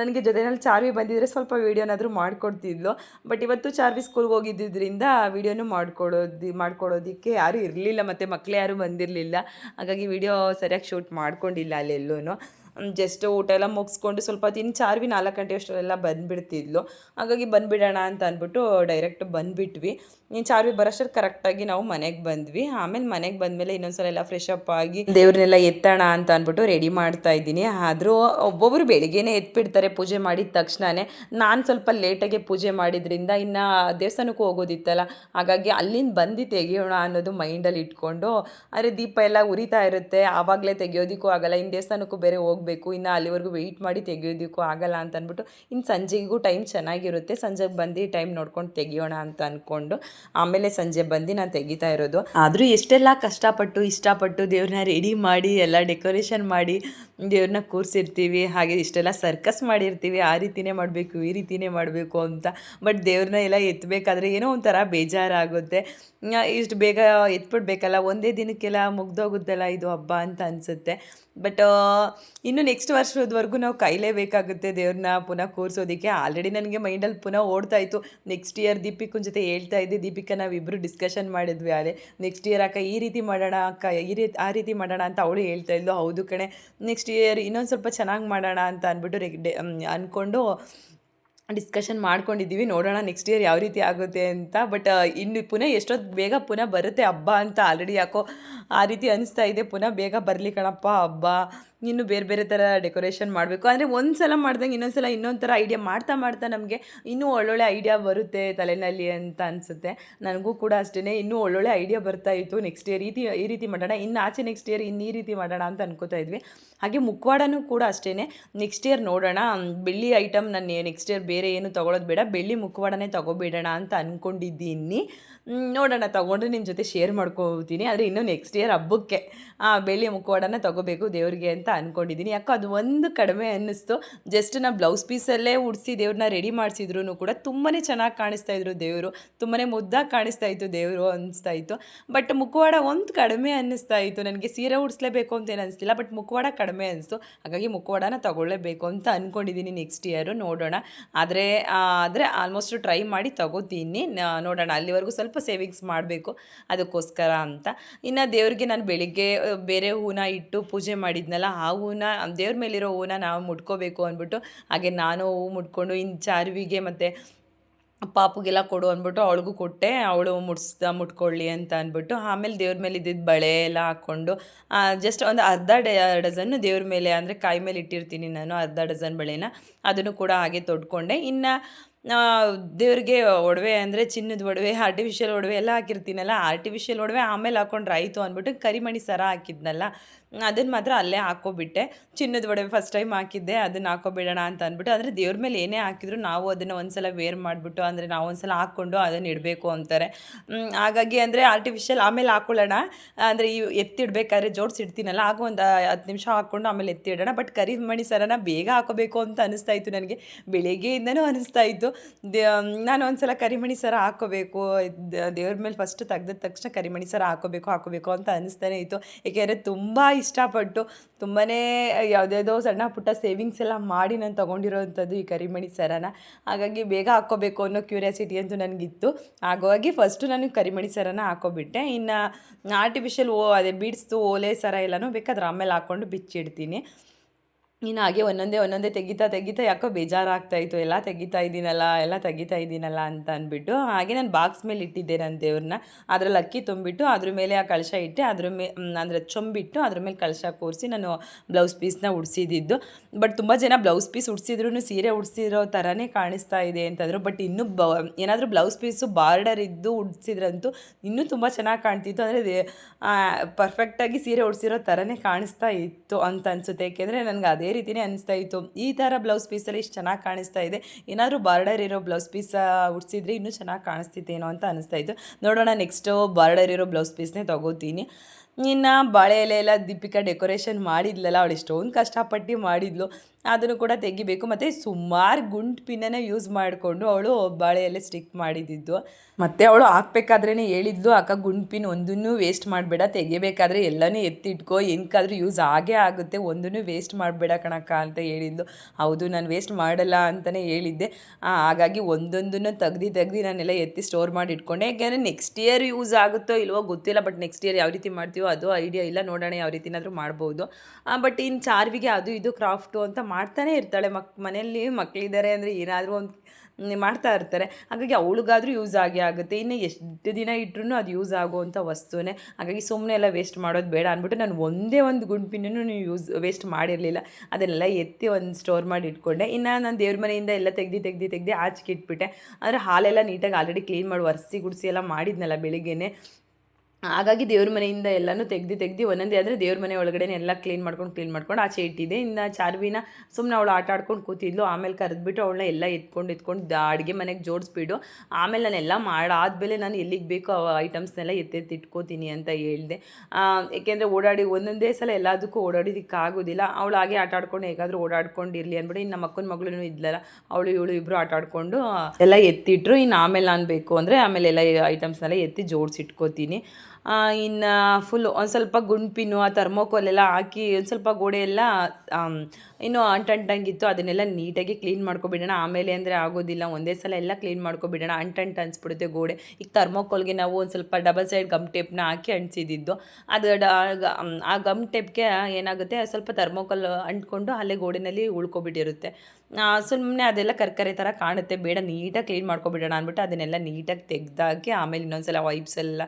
ನನಗೆ ಜೊತೆನಲ್ಲಿ ಚಾರ್ವಿ ಬಂದಿದ್ರೆ ಸ್ವಲ್ಪ ವೀಡಿಯೋನಾದರೂ ಮಾಡಿಕೊಡ್ತಿದ್ಲು. ಬಟ್ ಇವತ್ತು ಚಾರ್ವಿ ಸ್ಕೂಲ್ಗೆ ಹೋಗಿದ್ದರಿಂದ ವೀಡಿಯೋನು ಮಾಡ್ಕೊಡೋದು, ಮಾಡ್ಕೊಡೋದಕ್ಕೆ ಯಾರೂ ಇರಲಿಲ್ಲ. ಮತ್ತು ಮಕ್ಕಳು ಯಾರೂ ಬಂದಿರಲಿಲ್ಲ. ಹಾಗಾಗಿ ವಿಡಿಯೋ ಸರಿಯಾಗಿ ಶೂಟ್ ಮಾಡ್ಕೊಂಡಿಲ್ಲ ಅಲ್ಲೆಲ್ಲೂ ಜಸ್ಟ್ ಊಟ ಎಲ್ಲ ಮುಗಿಸ್ಕೊಂಡು ಸ್ವಲ್ಪ ಹೊತ್ತು ಇನ್ನು ಚಾರ್ವಿ ನಾಲ್ಕು ಗಂಟೆ ಅಷ್ಟರಲ್ಲೆಲ್ಲ ಬಂದುಬಿಡ್ತಿದ್ಲು. ಹಾಗಾಗಿ ಬಂದುಬಿಡೋಣ ಅಂತ ಅಂದ್ಬಿಟ್ಟು ಡೈರೆಕ್ಟ್ ಬಂದುಬಿಟ್ವಿ. ನೀನು ಚಾರ್ವಿ ಬರೋಷ್ಟು ಕರೆಕ್ಟಾಗಿ ನಾವು ಮನೆಗೆ ಬಂದ್ವಿ. ಆಮೇಲೆ ಮನೆಗೆ ಬಂದಮೇಲೆ ಇನ್ನೊಂದ್ಸಲ ಎಲ್ಲ ಫ್ರೆಶ್ ಅಪ್ ಆಗಿ ದೇವ್ರನ್ನೆಲ್ಲ ಎತ್ತೋಣ ಅಂತ ಅಂದ್ಬಿಟ್ಟು ರೆಡಿ ಮಾಡ್ತಾ ಇದ್ದೀನಿ. ಆದರೂ ಒಬ್ಬೊಬ್ಬರು ಬೆಳಿಗ್ಗೆನೇ ಎತ್ಬಿಡ್ತಾರೆ ಪೂಜೆ ಮಾಡಿದ ತಕ್ಷಣವೇ ನಾನು ಸ್ವಲ್ಪ ಲೇಟಾಗೆ ಪೂಜೆ ಮಾಡಿದ್ರಿಂದ ಇನ್ನು ದೇವಸ್ಥಾನಕ್ಕೂ ಹೋಗೋದಿತ್ತಲ್ಲ, ಹಾಗಾಗಿ ಅಲ್ಲಿಂದ ಬಂದು ತೆಗಿಯೋಣ ಅನ್ನೋದು ಮೈಂಡಲ್ಲಿ ಇಟ್ಕೊಂಡು ಆದರೆ ದೀಪ ಎಲ್ಲ ಉರಿತಾ ಇರುತ್ತೆ, ಆವಾಗಲೇ ತೆಗಿಯೋದಕ್ಕೂ ಆಗಲ್ಲ ಇನ್ನು ದೇವಸ್ಥಾನಕ್ಕೂ ಬೇರೆ ಹೋಗಬೇಕು, ಇನ್ನು ಅಲ್ಲಿವರೆಗೂ ವೆಯ್ಟ್ ಮಾಡಿ ತೆಗಿಯೋದಕ್ಕೂ ಆಗಲ್ಲ ಅಂತ ಅಂದ್ಬಿಟ್ಟು ಇನ್ನು ಸಂಜೆಗೂ ಟೈಮ್ ಚೆನ್ನಾಗಿರುತ್ತೆ. ಸಂಜೆಗೆ ಬಂದು ಟೈಮ್ ನೋಡ್ಕೊಂಡು ತೆಗಿಯೋಣ ಅಂತ ಅಂದ್ಕೊಂಡು ಆಮೇಲೆ ಸಂಜೆ ಬಂದು ನಾನು ತೆಗಿತಾ ಇರೋದು. ಆದರೂ ಎಷ್ಟೆಲ್ಲ ಕಷ್ಟಪಟ್ಟು, ಇಷ್ಟಪಟ್ಟು ದೇವ್ರನ್ನ ರೆಡಿ ಮಾಡಿ, ಎಲ್ಲ ಡೆಕೋರೇಷನ್ ಮಾಡಿ, ದೇವ್ರನ್ನ ಕೂರಿಸಿರ್ತೀವಿ, ಹಾಗೆ ಇಷ್ಟೆಲ್ಲ ಸರ್ಕಸ್ ಮಾಡಿರ್ತೀವಿ, ಆ ರೀತಿನೇ ಮಾಡಬೇಕು, ಈ ರೀತಿನೇ ಮಾಡಬೇಕು ಅಂತ. ಬಟ್ ದೇವ್ರನ್ನ ಎಲ್ಲ ಎತ್ತಬೇಕಾದ್ರೆ ಏನೋ ಒಂಥರ ಬೇಜಾರಾಗುತ್ತೆ. ಇಷ್ಟು ಬೇಗ ಎತ್ಬಿಡ್ಬೇಕಲ್ಲ, ಒಂದೇ ದಿನಕ್ಕೆಲ್ಲ ಮುಗ್ದೋಗುತ್ತಲ್ಲ ಇದು ಹಬ್ಬ ಅಂತ ಅನಿಸುತ್ತೆ. ಬಟ್ ಇನ್ನು ನೆಕ್ಸ್ಟ್ ವರ್ಷದವರೆಗೂ ನಾವು ಕೈಲೇಬೇಕಾಗುತ್ತೆ ದೇವ್ರನ್ನ ಪುನಃ ಕೂರಿಸೋದಕ್ಕೆ. ಆಲ್ರೆಡಿ ನನಗೆ ಮೈಂಡಲ್ಲಿ ಪುನಃ ಓಡ್ತಾ ಇತ್ತು. ನೆಕ್ಸ್ಟ್ ಇಯರ್ ದೀಪಿಕನ ಜೊತೆ ಹೇಳ್ತಾ ಇದ್ದೆ, ದೀಪಿಕಾ ನಾವಿಬ್ಬರು ಡಿಸ್ಕಷನ್ ಮಾಡಿದ್ವಿ ಅದೇ ನೆಕ್ಸ್ಟ್ ಇಯರ್ ಅಕ್ಕ ಈ ರೀತಿ ಮಾಡೋಣ ಅಕ್ಕ, ಈ ರೀತಿ ಆ ರೀತಿ ಮಾಡೋಣ ಅಂತ ಅವಳು ಹೇಳ್ತಾ ಇದ್ಲು. ಹೌದು ಕಣೆ. ನೆಕ್ಸ್ಟ್ ಇಯರ್ ಇನ್ನೊಂದು ಸ್ವಲ್ಪ ಚೆನ್ನಾಗಿ ಮಾಡೋಣ ಅಂತ ಅಂದ್ಬಿಟ್ಟು ಅಂದ್ಕೊಂಡು ಡಿಸ್ಕಷನ್ ಮಾಡ್ಕೊಂಡಿದ್ದೀವಿ. ನೋಡೋಣ ನೆಕ್ಸ್ಟ್ ಇಯರ್ ಯಾವ ರೀತಿ ಆಗುತ್ತೆ ಅಂತ. ಬಟ್ ಇನ್ನು ಪುನಃ ಎಷ್ಟೊತ್ತು ಬೇಗ ಪುನಃ ಬರುತ್ತೆ ಹಬ್ಬ ಅಂತ ಆಲ್ರೆಡಿ ಯಾಕೋ ಆ ರೀತಿ ಅನಿಸ್ತಾ ಇದೆ. ಪುನಃ ಬೇಗ ಬರಲಿ ಕಣಪ್ಪ ಹಬ್ಬ. ಇನ್ನು ಬೇರೆ ಬೇರೆ ಥರ ಡೆಕೋರೇಷನ್ ಮಾಡಬೇಕು. ಅಂದರೆ ಒಂದು ಸಲ ಮಾಡ್ದಂಗೆ ಇನ್ನೊಂದು ಸಲ ಇನ್ನೊಂದು ಥರ ಐಡಿಯಾ ಮಾಡ್ತಾ ಮಾಡ್ತಾ ನಮಗೆ ಇನ್ನೂ ಒಳ್ಳೊಳ್ಳೆ ಐಡಿಯಾ ಬರುತ್ತೆ ತಲೆಯಲ್ಲಿ ಅಂತ ಅನಿಸುತ್ತೆ. ನನಗೂ ಕೂಡ ಅಷ್ಟೇ ಇನ್ನೂ ಒಳ್ಳೊಳ್ಳೆ ಐಡಿಯಾ ಬರ್ತಾ ಇತ್ತು. ನೆಕ್ಸ್ಟ್ ಇಯರ್ ರೀತಿ ಈ ರೀತಿ ಮಾಡೋಣ. ಇನ್ನು ಆಚೆ ನೆಕ್ಸ್ಟ್ ಇಯರ್ ಇನ್ನು ಈ ರೀತಿ ಮಾಡೋಣ ಅಂತ ಅನ್ಕೋತಾ ಇದ್ವಿ. ಹಾಗೆ ಮುಖವಾಡನೂ ಕೂಡ ಅಷ್ಟೇ ನೆಕ್ಸ್ಟ್ ಇಯರ್ ನೋಡೋಣ. ಬೆಳ್ಳಿ ಐಟಮ್ ನಾನು ನೆಕ್ಸ್ಟ್ ಇಯರ್ ಬೇರೆ ಏನು ತೊಗೊಳೋದು ಬೇಡ. ಬೆಳ್ಳಿ ಮುಖವಾಡನೇ ತೊಗೊಬೇಡೋಣ ಅಂತ ಅಂದ್ಕೊಂಡಿದ್ದೀನಿ ನೋಡೋಣ. ತೊಗೊಂಡ್ರೆ ನಿಮ್ಮ ಜೊತೆ ಶೇರ್ ಮಾಡ್ಕೋತೀನಿ ಆದರೆ ಇನ್ನೂ ನೆಕ್ಸ್ಟ್ ಇಯರ್ ಹಬ್ಬಕ್ಕೆ ಬೆಳ್ಳಿ ಮುಖವಾಡನ ತೊಗೋಬೇಕು ದೇವ್ರಿಗೆ ಅಂತ ಅಂದ್ಕೊಂಡಿದ್ದೀನಿ ಯಾಕೋ ಅದು ಒಂದು ಕಡಿಮೆ ಅನ್ನಿಸ್ತು. ಜಸ್ಟ್ ನಾ ಬ್ಲೌಸ್ ಪೀಸಲ್ಲೇ ಉಡಿಸಿ ದೇವ್ರನ್ನ ರೆಡಿ ಮಾಡಿಸಿದ್ರು ಕೂಡ ತುಂಬಾ ಚೆನ್ನಾಗಿ ಕಾಣಿಸ್ತಾ ಇದ್ರು ದೇವರು. ತುಂಬಾ ಮುದ್ದಾಗಿ ಕಾಣಿಸ್ತಾ ಇತ್ತು ದೇವರು ಅನಿಸ್ತಾ ಇತ್ತು. ಬಟ್ ಮುಖವಾಡ ಒಂದು ಕಡಿಮೆ ಅನ್ನಿಸ್ತಾ ಇತ್ತು. ನನಗೆ ಸೀರೆ ಉಡಿಸ್ಲೇಬೇಕು ಅಂತ ಏನು ಅನಿಸ್ತಿಲ್ಲ. ಬಟ್ ಮುಖವಾಡ ಕಡಿಮೆ ಅನಿಸ್ತು. ಹಾಗಾಗಿ ಮುಖವಾಡನ ತಗೊಳ್ಳೇಬೇಕು ಅಂತ ಅಂದ್ಕೊಂಡಿದ್ದೀನಿ ನೆಕ್ಸ್ಟ್ ಇಯರು ನೋಡೋಣ. ಆದರೆ ಆದರೆ ಆಲ್ಮೋಸ್ಟ್ ಟ್ರೈ ಮಾಡಿ ತಗೋತೀನಿ. ನೋಡೋಣ. ಅಲ್ಲಿವರೆಗೂ ಸ್ವಲ್ಪ ಸೇವಿಂಗ್ಸ್ ಮಾಡಬೇಕು. ಅದಕ್ಕೋಸ್ಕರ ಅಂತ. ಇನ್ನು ದೇವ್ರಿಗೆ ನಾನು ಬೆಳಿಗ್ಗೆ, ಬೇರೆ ಹೂನ ಇಟ್ಟು ಪೂಜೆ ಮಾಡಿದ್ನಲ್ಲ ಆ ಹೂನ ದೇವ್ರ ಮೇಲಿರೋ ಹೂನ ನಾವು ಮುಟ್ಕೋಬೇಕು ಅಂದ್ಬಿಟ್ಟು, ಹಾಗೆ ನಾನು ಹೂವು ಮುಟ್ಕೊಂಡು ಇನ್ನು ಚಾರ್ವಿಗೆ ಮತ್ತು ಪಾಪುಗೆಲ್ಲ ಕೊಡು ಅಂದ್ಬಿಟ್ಟು ಅವಳಿಗೂ ಕೊಟ್ಟೆ, ಅವಳು ಮುಟ್ಸ್ದ ಮುಟ್ಕೊಳ್ಳಿ ಅಂತ ಅಂದ್ಬಿಟ್ಟು, ಆಮೇಲೆ ದೇವ್ರ ಮೇಲೆ ಇದ್ದಿದ್ದು ಬಳೆ ಎಲ್ಲ ಹಾಕ್ಕೊಂಡು ಜಸ್ಟ್ ಒಂದು ಅರ್ಧ ಡಜನ್ನು ದೇವ್ರ ಮೇಲೆ ಅಂದರೆ ಕಾಯಿ ಮೇಲೆ ಇಟ್ಟಿರ್ತೀನಿ ನಾನು ಅರ್ಧ ಡಜನ್ ಬಳೆನ, ಅದನ್ನು ಕೂಡ ಹಾಗೆ ತೊಡ್ಕೊಂಡೆ. ಇನ್ನು ದೇವ್ರಿಗೆ ಒಡವೆ ಅಂದರೆ ಚಿನ್ನದ ಒಡವೆ ಆರ್ಟಿಫಿಷಿಯಲ್ ಒಡವೆ ಎಲ್ಲ ಹಾಕಿರ್ತೀನಲ್ಲ ಆರ್ಟಿಫಿಷಿಯಲ್ ಒಡವೆ ಆಮೇಲೆ ಹಾಕ್ಕೊಂಡ್ರೆ ಆಯಿತು ಅಂದ್ಬಿಟ್ಟು ಕರಿಮಣಿ ಸರ ಹಾಕಿದ್ನಲ್ಲ ಅದನ್ನು ಮಾತ್ರ ಅಲ್ಲೇ ಹಾಕ್ಕೊಬಿಟ್ಟೆ ಚಿನ್ನದ ಒಡವೆ ಫಸ್ಟ್ ಟೈಮ್ ಹಾಕಿದ್ದೆ ಅದನ್ನು ಹಾಕೋಬಿಡೋಣ ಅಂತ ಅಂದ್ಬಿಟ್ಟು ಅಂದರೆ ದೇವ್ರ ಮೇಲೆ ಏನೇ ಹಾಕಿದ್ರು ನಾವು ಅದನ್ನು ಒಂದ್ಸಲ ವೇರ್ ಮಾಡಿಬಿಟ್ಟು, ಅಂದರೆ ನಾವು ಒಂದ್ಸಲ ಹಾಕ್ಕೊಂಡು ಅದನ್ನು ಇಡಬೇಕು ಅಂತಾರೆ. ಹಾಗಾಗಿ ಅಂದರೆ ಆರ್ಟಿಫಿಷಿಯಲ್ ಆಮೇಲೆ ಹಾಕೊಳ್ಳೋಣ. ಅಂದರೆ ಈ ಎತ್ತಿಡಬೇಕಾದ್ರೆ ಜೋಡ್ಸಿ ಇಡ್ತೀನಲ್ಲ, ಆಗ ಒಂದು ಹತ್ತು ನಿಮಿಷ ಹಾಕ್ಕೊಂಡು ಆಮೇಲೆ ಎತ್ತಿಡೋಣ. ಬಟ್ ಕರಿಮಣಿ ಸರನ ಬೇಗ ಹಾಕೋಬೇಕು ಅಂತ ಅನಿಸ್ತಾ ಇತ್ತು ನನಗೆ. ಬೆಳಿಗ್ಗೆಯಿಂದನೂ ಅನಿಸ್ತಾ ಇತ್ತು ನಾನು ಒಂದ್ಸಲ ಕರಿಮಣಿ ಸರ ಹಾಕೋಬೇಕು. ದೇವ್ರ ಮೇಲೆ ಫಸ್ಟ್ ತೆಗೆದ ತಕ್ಷಣ ಕರಿಮಣಿ ಸರ ಹಾಕೋಬೇಕು ಹಾಕೋಬೇಕು ಅಂತ ಅನಿಸ್ತಾನೆ ಇತ್ತು. ಏಕೆಂದರೆ ತುಂಬ ಇಷ್ಟಪಟ್ಟು ತುಂಬಾ ಯಾವುದ್ಯಾವುದೋ ಸಣ್ಣ ಪುಟ್ಟ ಸೇವಿಂಗ್ಸ್ ಎಲ್ಲ ಮಾಡಿ ನಾನು ತೊಗೊಂಡಿರೋವಂಥದ್ದು ಈ ಕರಿಮಣಿ ಸರನ. ಹಾಗಾಗಿ ಬೇಗ ಹಾಕ್ಕೋಬೇಕು ಅನ್ನೋ ಕ್ಯೂರಿಯಾಸಿಟಿ ಅಂತೂ ನನಗಿತ್ತು. ಹಾಗಾಗಿ ಫಸ್ಟು ನಾನು ಕರಿಮಣಿ ಸರನ ಹಾಕೋಬಿಟ್ಟೆ ಇನ್ನು ಆರ್ಟಿಫಿಷಿಯಲ್ ಓ, ಅದೇ ಬೀಡ್ಸ್ದು ಓಲೆ ಸರ ಎಲ್ಲನೂ ಬೇಕಾದ್ರೆ ಆಮೇಲೆ ಹಾಕ್ಕೊಂಡು ಬಿಚ್ಚಿಡ್ತೀನಿ. ಇನ್ನು ಹಾಗೆ ಒಂದೊಂದೇ ಒಂದೊಂದೇ ತೆಗಿತಾ ತೆಗಿತಾ ಯಾಕೋ ಬೇಜಾರಾಗ್ತಾಯಿತ್ತು ಎಲ್ಲ ತೆಗಿತಾ ಇದ್ದೀನಲ್ಲ, ಎಲ್ಲ ತೆಗಿತಾ ಇದ್ದೀನಲ್ಲ ಅಂತ ಅಂದ್ಬಿಟ್ಟು ಹಾಗೆ ನಾನು ಬಾಕ್ಸ್ ಮೇಲೆ ಇಟ್ಟಿದ್ದೆ ನನ್ನ ದೇವ್ರನ್ನ. ಅದ್ರಲ್ಲಿ ಅಕ್ಕಿ ತುಂಬಿಟ್ಟು ಅದ್ರ ಮೇಲೆ ಆ ಕಳಶ ಇಟ್ಟೆ. ಅದ್ರ ಮೇ ಅಂದರೆ ಚೊಂಬಿಟ್ಟು ಅದ್ರ ಮೇಲೆ ಕಳಶ ಕೂರಿಸಿ ನಾನು ಬ್ಲೌಸ್ ಪೀಸ್ನ ಉಡ್ಸಿದ್ದು ಬಟ್ ತುಂಬ ಜನ ಬ್ಲೌಸ್ ಪೀಸ್ ಉಡ್ಸಿದ್ರು ಸೀರೆ ಉಡಿಸಿರೋ ಥರನೇ ಕಾಣಿಸ್ತಾ ಇದೆ ಅಂತಂದರು. ಬಟ್ ಇನ್ನೂ ಬ, ಏನಾದರೂ ಬ್ಲೌಸ್ ಪೀಸು ಬಾರ್ಡರ್ ಇದ್ದು ಉಡ್ಸಿದ್ರಂತೂ ಇನ್ನೂ ತುಂಬ ಚೆನ್ನಾಗಿ ಕಾಣ್ತಿತ್ತು. ಅಂದರೆ ಪರ್ಫೆಕ್ಟಾಗಿ ಸೀರೆ ಉಡಿಸಿರೋ ಥರನೇ ಕಾಣಿಸ್ತಾ ಇತ್ತು ಅಂತ ಅನಿಸುತ್ತೆ. ಏಕೆಂದರೆ ನನಗೆ ಅದೇ ರೀತಿಯೇ ಅನಿಸ್ತಾ ಇತ್ತು. ಈ ಥರ ಬ್ಲೌಸ್ ಪೀಸಲ್ಲಿ ಇಷ್ಟು ಚೆನ್ನಾಗಿ ಕಾಣಿಸ್ತಾ ಇದೆ. ಏನಾದರೂ ಬಾರ್ಡರ್ ಇರೋ ಬ್ಲೌಸ್ ಪೀಸ್ ಉಡ್ಸಿದ್ರೆ ಇನ್ನೂ ಚೆನ್ನಾಗಿ ಕಾಣಿಸ್ತಿತ್ತೇನೋ ಅಂತ ಅನಿಸ್ತಾ ಇತ್ತು. ನೋಡೋಣ ನೆಕ್ಸ್ಟು ಬಾರ್ಡರ್ ಇರೋ ಬ್ಲೌಸ್ ಪೀಸ್ನೇ ತೊಗೋತೀನಿ. ಇನ್ನು ಬಾಳೆ ಎಲೆ ಎಲ್ಲ ದೀಪಿಕಾ ಡೆಕೋರೇಷನ್ ಮಾಡಿದ್ಲಲ್ಲ, ಅವಳು ಎಷ್ಟೊಂದು ಕಷ್ಟಪಟ್ಟು ಮಾಡಿದ್ಲು. ಅದನ್ನು ಕೂಡ ತೆಗಿಬೇಕು. ಮತ್ತು ಸುಮಾರು ಗುಂಡು ಪಿನ್ನನ್ನು ಯೂಸ್ ಮಾಡಿಕೊಂಡು ಅವಳು ಬಾಳೆ ಎಲೆ ಸ್ಟಿಕ್ ಮಾಡಿದ್ದಿದ್ದು ಮತ್ತು ಅವಳು ಹಾಕ್ಬೇಕಾದ್ರೇ ಹೇಳಿದ್ಲು, ಅಕ್ಕ ಗುಂಡು ಪಿನ್ ಒಂದನ್ನು ವೇಸ್ಟ್ ಮಾಡಬೇಡ. ತೆಗಿಬೇಕಾದ್ರೆ ಎಲ್ಲನೂ ಎತ್ತಿಟ್ಕೋ. ಏನಕ್ಕಾದ್ರೂ ಯೂಸ್ ಆಗೇ ಆಗುತ್ತೆ. ಒಂದನ್ನು ವೇಸ್ಟ್ ಮಾಡಬೇಡ ಕಣಕ್ಕ, ಅಂತ ಹೇಳಿದ್ಲು. ಹೌದು, ನಾನು ವೇಸ್ಟ್ ಮಾಡಲ್ಲ ಅಂತಲೇ ಹೇಳಿದ್ದೆ. ಹಾಗಾಗಿ ಒಂದೊಂದನ್ನು ತೆಗ್ದು ತೆಗ್ದು ನಾನೆಲ್ಲ ಎತ್ತಿ ಸ್ಟೋರ್ ಮಾಡಿ ಇಟ್ಕೊಂಡೆ. ಯಾಕೆಂದರೆ ನೆಕ್ಸ್ಟ್ ಇಯರ್ ಯೂಸ್ ಆಗುತ್ತೋ ಇಲ್ವೋ ಗೊತ್ತಿಲ್ಲ ಬಟ್ ನೆಕ್ಸ್ಟ್ ಇಯರ್ ಯಾವ ರೀತಿ ಮಾಡ್ತೀವೋ ಅದು ಐಡಿಯಾ ಇಲ್ಲ, ನೋಡೋಣ ಯಾವ ರೀತಿನಾದರೂ ಮಾಡ್ಬೋದು. ಬಟ್ ಇನ್ನು ಚಾರ್ವಿಗೆ ಅದು ಇದು ಕ್ರಾಫ್ಟು ಅಂತ ಮಾಡ್ತಾನೆ ಇರ್ತಾಳೆ. ಮಕ್, ಮನೆಯಲ್ಲಿ ಮಕ್ಕಳಿದ್ದಾರೆ ಅಂದರೆ ಏನಾದರೂ ಒಂದು ಮಾಡ್ತಾ ಇರ್ತಾರೆ. ಹಾಗಾಗಿ ಅವಳಿಗಾದರೂ ಯೂಸ್ ಆಗಿ ಆಗುತ್ತೆ. ಇನ್ನು ಎಷ್ಟು ದಿನ ಇಟ್ರೂ ಅದು ಯೂಸ್ ಆಗುವಂಥ ವಸ್ತುನೇ. ಹಾಗಾಗಿ ಸುಮ್ಮನೆ ಎಲ್ಲ ವೇಸ್ಟ್ ಮಾಡೋದು ಬೇಡ ಅಂದ್ಬಿಟ್ಟು ನಾನು ಒಂದೇ ಒಂದು ಗುಂಪಿನೂ ಯೂಸ್ ವೇಸ್ಟ್ ಮಾಡಿರಲಿಲ್ಲ. ಅದನ್ನೆಲ್ಲ ಎತ್ತಿ ಒಂದು ಸ್ಟೋರ್ ಮಾಡಿ ಇಟ್ಕೊಂಡೆ. ಇನ್ನು ನಾನು ದೇವ್ರ ಮನೆಯಿಂದ ಎಲ್ಲ ತೆಗ್ದು ತೆಗ್ದು ತೆಗ್ದು ಆಚೆಗೆ ಇಟ್ಬಿಟ್ಟೆ. ಆದರೆ ಹಾಲೆಲ್ಲ ನೀಟಾಗಿ ಆಲ್ರೆಡಿ ಕ್ಲೀನ್ ಮಾಡಿ ಒರೆಸಿ, ಗುಡಿಸಿ ಎಲ್ಲ ಮಾಡಿದ್ನಲ್ಲ ಬೆಳಿಗ್ಗೆನೆ. ಹಾಗಾಗಿ ದೇವ್ರ ಮನೆಯಿಂದ ಎಲ್ಲನೂ ತೆಗ್ದು ತೆಗ್ದು ಒಂದೊಂದೇ ಆದರೆ ದೇವ್ರ ಮನೆ ಒಳಗಡೆ ಎಲ್ಲ ಕ್ಲೀನ್ ಮಾಡ್ಕೊಂಡು ಕ್ಲೀನ್ ಮಾಡ್ಕೊಂಡು ಆಚೆ ಇಟ್ಟಿದ್ದೆ ಇನ್ನು ಚಾರ್ವಿನ ಸುಮ್ಮನೆ ಅವಳು ಆಟ ಆಡ್ಕೊಂಡು ಕೂತಿದ್ಲು. ಆಮೇಲೆ ಕರೆದ್ಬಿಟ್ಟು ಅವಳನ್ನ ಎಲ್ಲ ಎತ್ಕೊಂಡು ಎತ್ಕೊಂಡು ಅಡುಗೆ ಮನೆಗೆ ಜೋಡಿಸ್ಬಿಡು. ಆಮೇಲೆ ನಾನು ಎಲ್ಲ ಮಾಡಾದ್ಮೇಲೆ ನಾನು ಎಲ್ಲಿಗೆ ಬೇಕೋ ಆ ಐಟಮ್ಸ್ನೆಲ್ಲ ಎತ್ತೆತ್ತಿ ಇಟ್ಕೋತೀನಿ ಅಂತ ಹೇಳಿದೆ. ಏಕೆಂದರೆ ಓಡಾಡಿ ಒಂದೊಂದೇ ಸಲ ಎಲ್ಲದಕ್ಕೂ ಓಡಾಡಿದ್ದಕ್ಕೆ ಆಗೋದಿಲ್ಲ ಅವಳು ಹಾಗೆ ಆಟ ಆಡ್ಕೊಂಡು ಹೇಗಾದರೂ ಓಡಾಡ್ಕೊಂಡಿರಲಿ ಅಂದ್ಬಿಟ್ಟು ಇನ್ನು ನಮ್ಮ ಅಕ್ಕನ ಮಗಳೂ ಇದ್ಲಲ್ಲ, ಅವಳು ಇವಳು ಇಬ್ಬರು ಆಟ ಆಡ್ಕೊಂಡು ಎಲ್ಲ ಎತ್ತಿಟ್ರು. ಇನ್ನು ಆಮೇಲೆ ನಾನು ಬೇಕು ಅಂದರೆ ಆಮೇಲೆ ಎಲ್ಲ ಐಟಮ್ಸ್ನೆಲ್ಲ ಎತ್ತಿ ಜೋಡಿಸಿಟ್ಕೋತೀನಿ. ಇನ್ನು ಫುಲ್ಲು ಒಂದು ಸ್ವಲ್ಪ ಗುಂಡ್ಪಿನು, ಆ ಥರ್ಮೋಕೋಲ್ ಎಲ್ಲ ಹಾಕಿ ಒಂದು ಸ್ವಲ್ಪ ಗೋಡೆ ಎಲ್ಲ ಇನ್ನು ಇನ್ನೂ ಅಂಟಂಟಂಗಿತ್ತು. ಅದನ್ನೆಲ್ಲ ನೀಟಾಗಿ ಕ್ಲೀನ್ ಮಾಡ್ಕೊಬಿಡೋಣ. ಆಮೇಲೆ ಅಂದರೆ ಆಗೋದಿಲ್ಲ. ಒಂದೇ ಸಲ ಎಲ್ಲ ಕ್ಲೀನ್ ಮಾಡ್ಕೊಬಿಡೋಣ. ಅಂಟಂಟ್ ಅನ್ಸ್ಬಿಡುತ್ತೆ ಗೋಡೆ. ಈಗ ಥರ್ಮೋಕೋಲ್ಗೆ ನಾವು ಒಂದು ಸ್ವಲ್ಪ ಡಬಲ್ ಸೈಡ್ ಗಮ್ ಟೇಪ್ನ ಹಾಕಿ ಅಂಟಿಸಿದ್ದು. ಅದು ಆ ಗಮ್ ಟೇಪ್ಗೆ ಏನಾಗುತ್ತೆ? ಸ್ವಲ್ಪ ಥರ್ಮೋಕೋಲ್ ಅಂಟ್ಕೊಂಡು ಅಲ್ಲೇ ಗೋಡೆನಲ್ಲಿ ಉಳ್ಕೊಬಿಟ್ಟಿರುತ್ತೆ. ಸುಮ್ಮನೆ ಅದೆಲ್ಲ ಕರ್ಕರೆ ಥರ ಕಾಣುತ್ತೆ. ಬೇಡ, ನೀಟಾಗಿ ಕ್ಲೀನ್ ಮಾಡ್ಕೊಬಿಡೋಣ ಅಂದ್ಬಿಟ್ಟು ಅದನ್ನೆಲ್ಲ ನೀಟಾಗಿ ತೆಗೆದಾಕಿ ಆಮೇಲೆ ಇನ್ನೊಂದ್ಸಲ ವೈಪ್ಸ್ ಎಲ್ಲ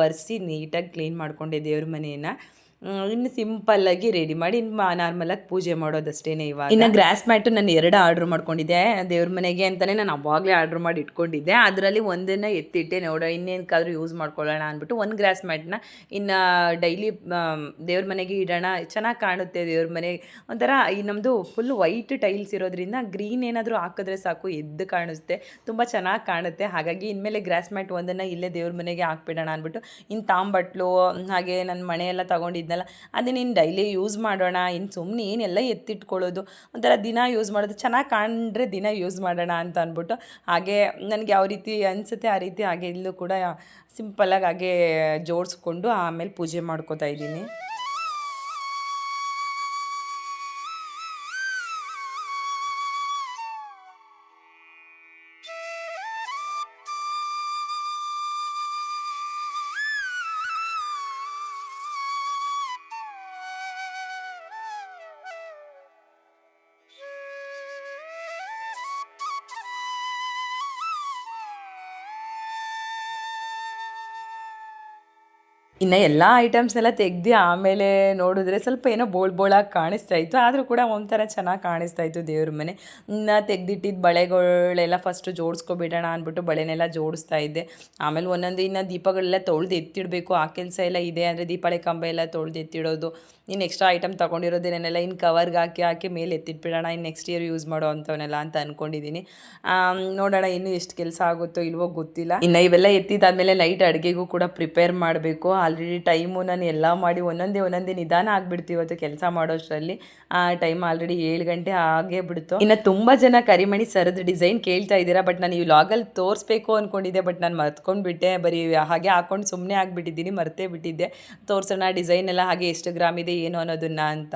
ಒರೆಸಿ ನೀಟಾಗಿ ಕ್ಲೀನ್ ಮಾಡ್ಕೊಂಡೆ ದೇವ್ರ ಮನೆಯನ್ನು. ಹ್ಮ್, ಸಿಂಪಲ್ ಆಗಿ ರೆಡಿ ಮಾಡಿ ಇನ್ನು ನಾರ್ಮಲಾಗಿ ಪೂಜೆ ಮಾಡೋದಷ್ಟೇನೆ ಇವಾಗ. ಇನ್ನು ಗ್ರಾಸ್ ಮ್ಯಾಟು ನಾನು ಎರಡು ಆರ್ಡ್ರ್ ಮಾಡ್ಕೊಂಡಿದ್ದೆ. ದೇವ್ರ ಮನೆಗೆ ಅಂತಲೇ ನಾನು ಅವಾಗಲೇ ಆರ್ಡ್ರ್ ಮಾಡಿ ಇಟ್ಕೊಂಡಿದ್ದೆ. ಅದರಲ್ಲಿ ಒಂದನ್ನು ಎತ್ತಿಟ್ಟೆ ನೋಡೋ ಇನ್ನೇನಕ್ಕಾದ್ರೂ ಯೂಸ್ ಮಾಡ್ಕೊಳ್ಳೋಣ ಅಂದ್ಬಿಟ್ಟು ಒಂದು ಗ್ರಾಸ್ ಮ್ಯಾಟ್ನ ಇನ್ನು ಡೈಲಿ ದೇವ್ರ ಮನೆಗೆ ಇಡೋಣ. ಚೆನ್ನಾಗಿ ಕಾಣುತ್ತೆ ದೇವ್ರ ಮನೆ. ಒಂಥರ ಈ ನಮ್ಮದು ಫುಲ್ ವೈಟ್ ಟೈಲ್ಸ್ ಇರೋದ್ರಿಂದ ಗ್ರೀನ್ ಏನಾದರೂ ಹಾಕಿದ್ರೆ ಸಾಕು ಎದ್ದು ಕಾಣಿಸುತ್ತೆ ತುಂಬ ಚೆನ್ನಾಗಿ ಕಾಣುತ್ತೆ. ಹಾಗಾಗಿ ಇನ್ಮೇಲೆ ಗ್ರಾಸ್ ಮ್ಯಾಟ್ ಒಂದನ್ನು ಇಲ್ಲೇ ದೇವ್ರ ಮನೆಗೆ ಹಾಕ್ಬಿಡೋಣ ಅಂದ್ಬಿಟ್ಟು ಇನ್ನು ತಾಂಬಟ್ಲು ಹಾಗೆ ನನ್ನ ಮನೆ ಎಲ್ಲ ಅದನ್ನ ಇನ್ನು ಡೈಲಿ ಯೂಸ್ ಮಾಡೋಣ ಇನ್ನು ಸುಮ್ಮನೆ ಏನೆಲ್ಲ ಎತ್ತಿಟ್ಕೊಳ್ಳೋದು, ಒಂಥರ ದಿನ ಯೂಸ್ ಮಾಡೋದು, ಚೆನ್ನಾಗಿ ಕಾಣ್ರೆ ದಿನ ಯೂಸ್ ಮಾಡೋಣ ಅಂತ ಅಂದ್ಬಿಟ್ಟು, ಹಾಗೆ ನನಗೆ ಯಾವ ರೀತಿ ಅನಿಸುತ್ತೆ ಆ ರೀತಿ ಹಾಗೆ ಇಲ್ಲೂ ಕೂಡ ಸಿಂಪಲ್ಲಾಗಿ ಹಾಗೆ ಜೋಡಿಸ್ಕೊಂಡು ಆಮೇಲೆ ಪೂಜೆ ಮಾಡ್ಕೋತಾ ಇದ್ದೀನಿ. ಇನ್ನು ಎಲ್ಲ ಐಟಮ್ಸ್ನೆಲ್ಲ ತೆಗ್ದು ಆಮೇಲೆ ನೋಡಿದ್ರೆ ಸ್ವಲ್ಪ ಏನೋ ಬೋಳ್ ಬೋಳಾಗಿ ಕಾಣಿಸ್ತಾ ಇತ್ತು. ಆದರೂ ಕೂಡ ಒಂಥರ ಚೆನ್ನಾಗಿ ಕಾಣಿಸ್ತಾ ಇತ್ತು ದೇವ್ರ ಮನೆ. ಇನ್ನು ತೆಗ್ದಿಟ್ಟಿದ್ದ ಬಳೆಗಳೆಲ್ಲ ಫಸ್ಟು ಜೋಡಿಸ್ಕೊಬಿಡೋಣ ಅಂದ್ಬಿಟ್ಟು ಬಳೆನೆಲ್ಲ ಜೋಡಿಸ್ತಾ ಇದ್ದೆ. ಆಮೇಲೆ ಒಂದೊಂದು ಇನ್ನು ದೀಪಗಳೆಲ್ಲ ತೊಳೆದು ಎತ್ತಿಡಬೇಕು. ಆ ಕೆಲಸ ಎಲ್ಲ ಇದೆ ಅಂದರೆ ದೀಪಾವಳಿ ಕಂಬ ಎಲ್ಲ ತೊಳೆದು ಎತ್ತಿಡೋದು. ಇನ್ನು ಎಕ್ಸ್ಟ್ರಾ ಐಟಮ್ ತೊಗೊಂಡಿರೋದೇನೆಲ್ಲ ಇನ್ನು ಕವರ್ಗೆ ಹಾಕಿ ಹಾಕಿ ಮೇಲೆ ಎತ್ತಿಟ್ಬಿಡೋಣ. ಇನ್ನು ನೆಕ್ಸ್ಟ್ ಇಯರ್ ಯೂಸ್ ಮಾಡೋ ಅಂಥವನ್ನೆಲ್ಲ ಅಂತ ಅಂದ್ಕೊಂಡಿದ್ದೀನಿ ನೋಡೋಣ ಇನ್ನೂ ಎಷ್ಟು ಕೆಲಸ ಆಗುತ್ತೋ ಇಲ್ವೋ ಗೊತ್ತಿಲ್ಲ. ಇನ್ನು ಇವೆಲ್ಲ ಎತ್ತಿದ್ದಾದ್ಮೇಲೆ ಲೈಟ್ ಅಡುಗೆಗೂ ಕೂಡ ಪ್ರಿಪೇರ್ ಮಾಡಬೇಕು. ಆಲ್ರೆಡಿ ಟೈಮು, ನಾನು ಎಲ್ಲ ಮಾಡಿ ಒಂದೊಂದೇ ಒಂದೊಂದೇ ನಿಧಾನ ಆಗ್ಬಿಡ್ತು ಇವತ್ತು ಕೆಲಸ ಮಾಡೋಷ್ಟರಲ್ಲಿ. ಆ ಟೈಮ್ ಆಲ್ರೆಡಿ ಏಳು ಗಂಟೆ ಆಗೇ ಬಿಡ್ತು. ಇನ್ನು ತುಂಬ ಜನ ಕರಿಮಣಿ ಸರದ ಡಿಸೈನ್ ಕೇಳ್ತಾ ಇದ್ದೀರಾ, ಬಟ್ ನಾನು ಈ ಲಾಗಲ್ಲಿ ತೋರಿಸ್ಬೇಕು ಅಂದ್ಕೊಂಡಿದ್ದೆ ಬಟ್ ನಾನು ಮರ್ತ್ಕೊಂಡ್ಬಿಟ್ಟೆ. ಬರೀ ಹಾಗೆ ಹಾಕೊಂಡು ಸುಮ್ಮನೆ ಆಗಿಬಿಟ್ಟಿದ್ದೀನಿ, ಮರ್ತೇ ಬಿಟ್ಟಿದ್ದೆ. ತೋರಿಸೋಣ ಡಿಸೈನ್ ಎಲ್ಲ ಹಾಗೆ ಎಷ್ಟು ಗ್ರಾಮ್ ಇದೆ, ಏನು ಅನ್ನೋದನ್ನ ಅಂತ.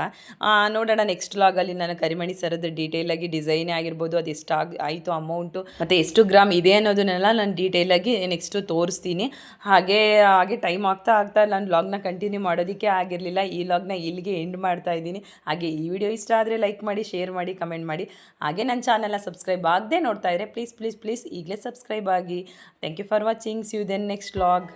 ನೋಡೋಣ ನೆಕ್ಸ್ಟ್ ಲಾಗಲ್ಲಿ ನಾನು ಕರಿಮಣಿ ಸರದ ಡೀಟೇಲಾಗಿ ಡಿಸೈನ್ ಆಗಿರ್ಬೋದು, ಅದು ಎಷ್ಟು ಆಗಿ, ಆಯಿತು ಅಮೌಂಟು, ಮತ್ತು ಎಷ್ಟು ಗ್ರಾಮ್ ಇದೆ ಅನ್ನೋದನ್ನೆಲ್ಲ ನಾನು ಡೀಟೇಲಾಗಿ ನೆಕ್ಸ್ಟು ತೋರಿಸ್ತೀನಿ. ಹಾಗೆ ಹಾಗೆ ಟೈಮ್ ಆಗ್ತಾ ಆಗ್ತಾ ನಾನು ವ್ಲಾಗ್ನ ಕಂಟಿನ್ಯೂ ಮಾಡೋದಕ್ಕೆ ಆಗಿರಲಿಲ್ಲ. ಈ ವ್ಲಾಗ್ನ ಇಲ್ಲಿಗೆ ಎಂಡ್ ಮಾಡ್ತಾ ಇದ್ದೀನಿ. ಹಾಗೆ ಈ ವಿಡಿಯೋ ಇಷ್ಟ ಆದರೆ ಲೈಕ್ ಮಾಡಿ ಶೇರ್ ಮಾಡಿ ಕಮೆಂಟ್ ಮಾಡಿ. ಹಾಗೆ ನನ್ನ ಚಾನಲ್ನ ಸಬ್ಸ್ಕ್ರೈಬ್ ಆಗದೆ ನೋಡ್ತಾ ಇದ್ದರೆ ಪ್ಲೀಸ್ ಪ್ಲೀಸ್ ಪ್ಲೀಸ್ ಈಗಲೇ ಸಬ್ಸ್ಕ್ರೈಬ್ ಆಗಿ. Thank you for watching you then next vlog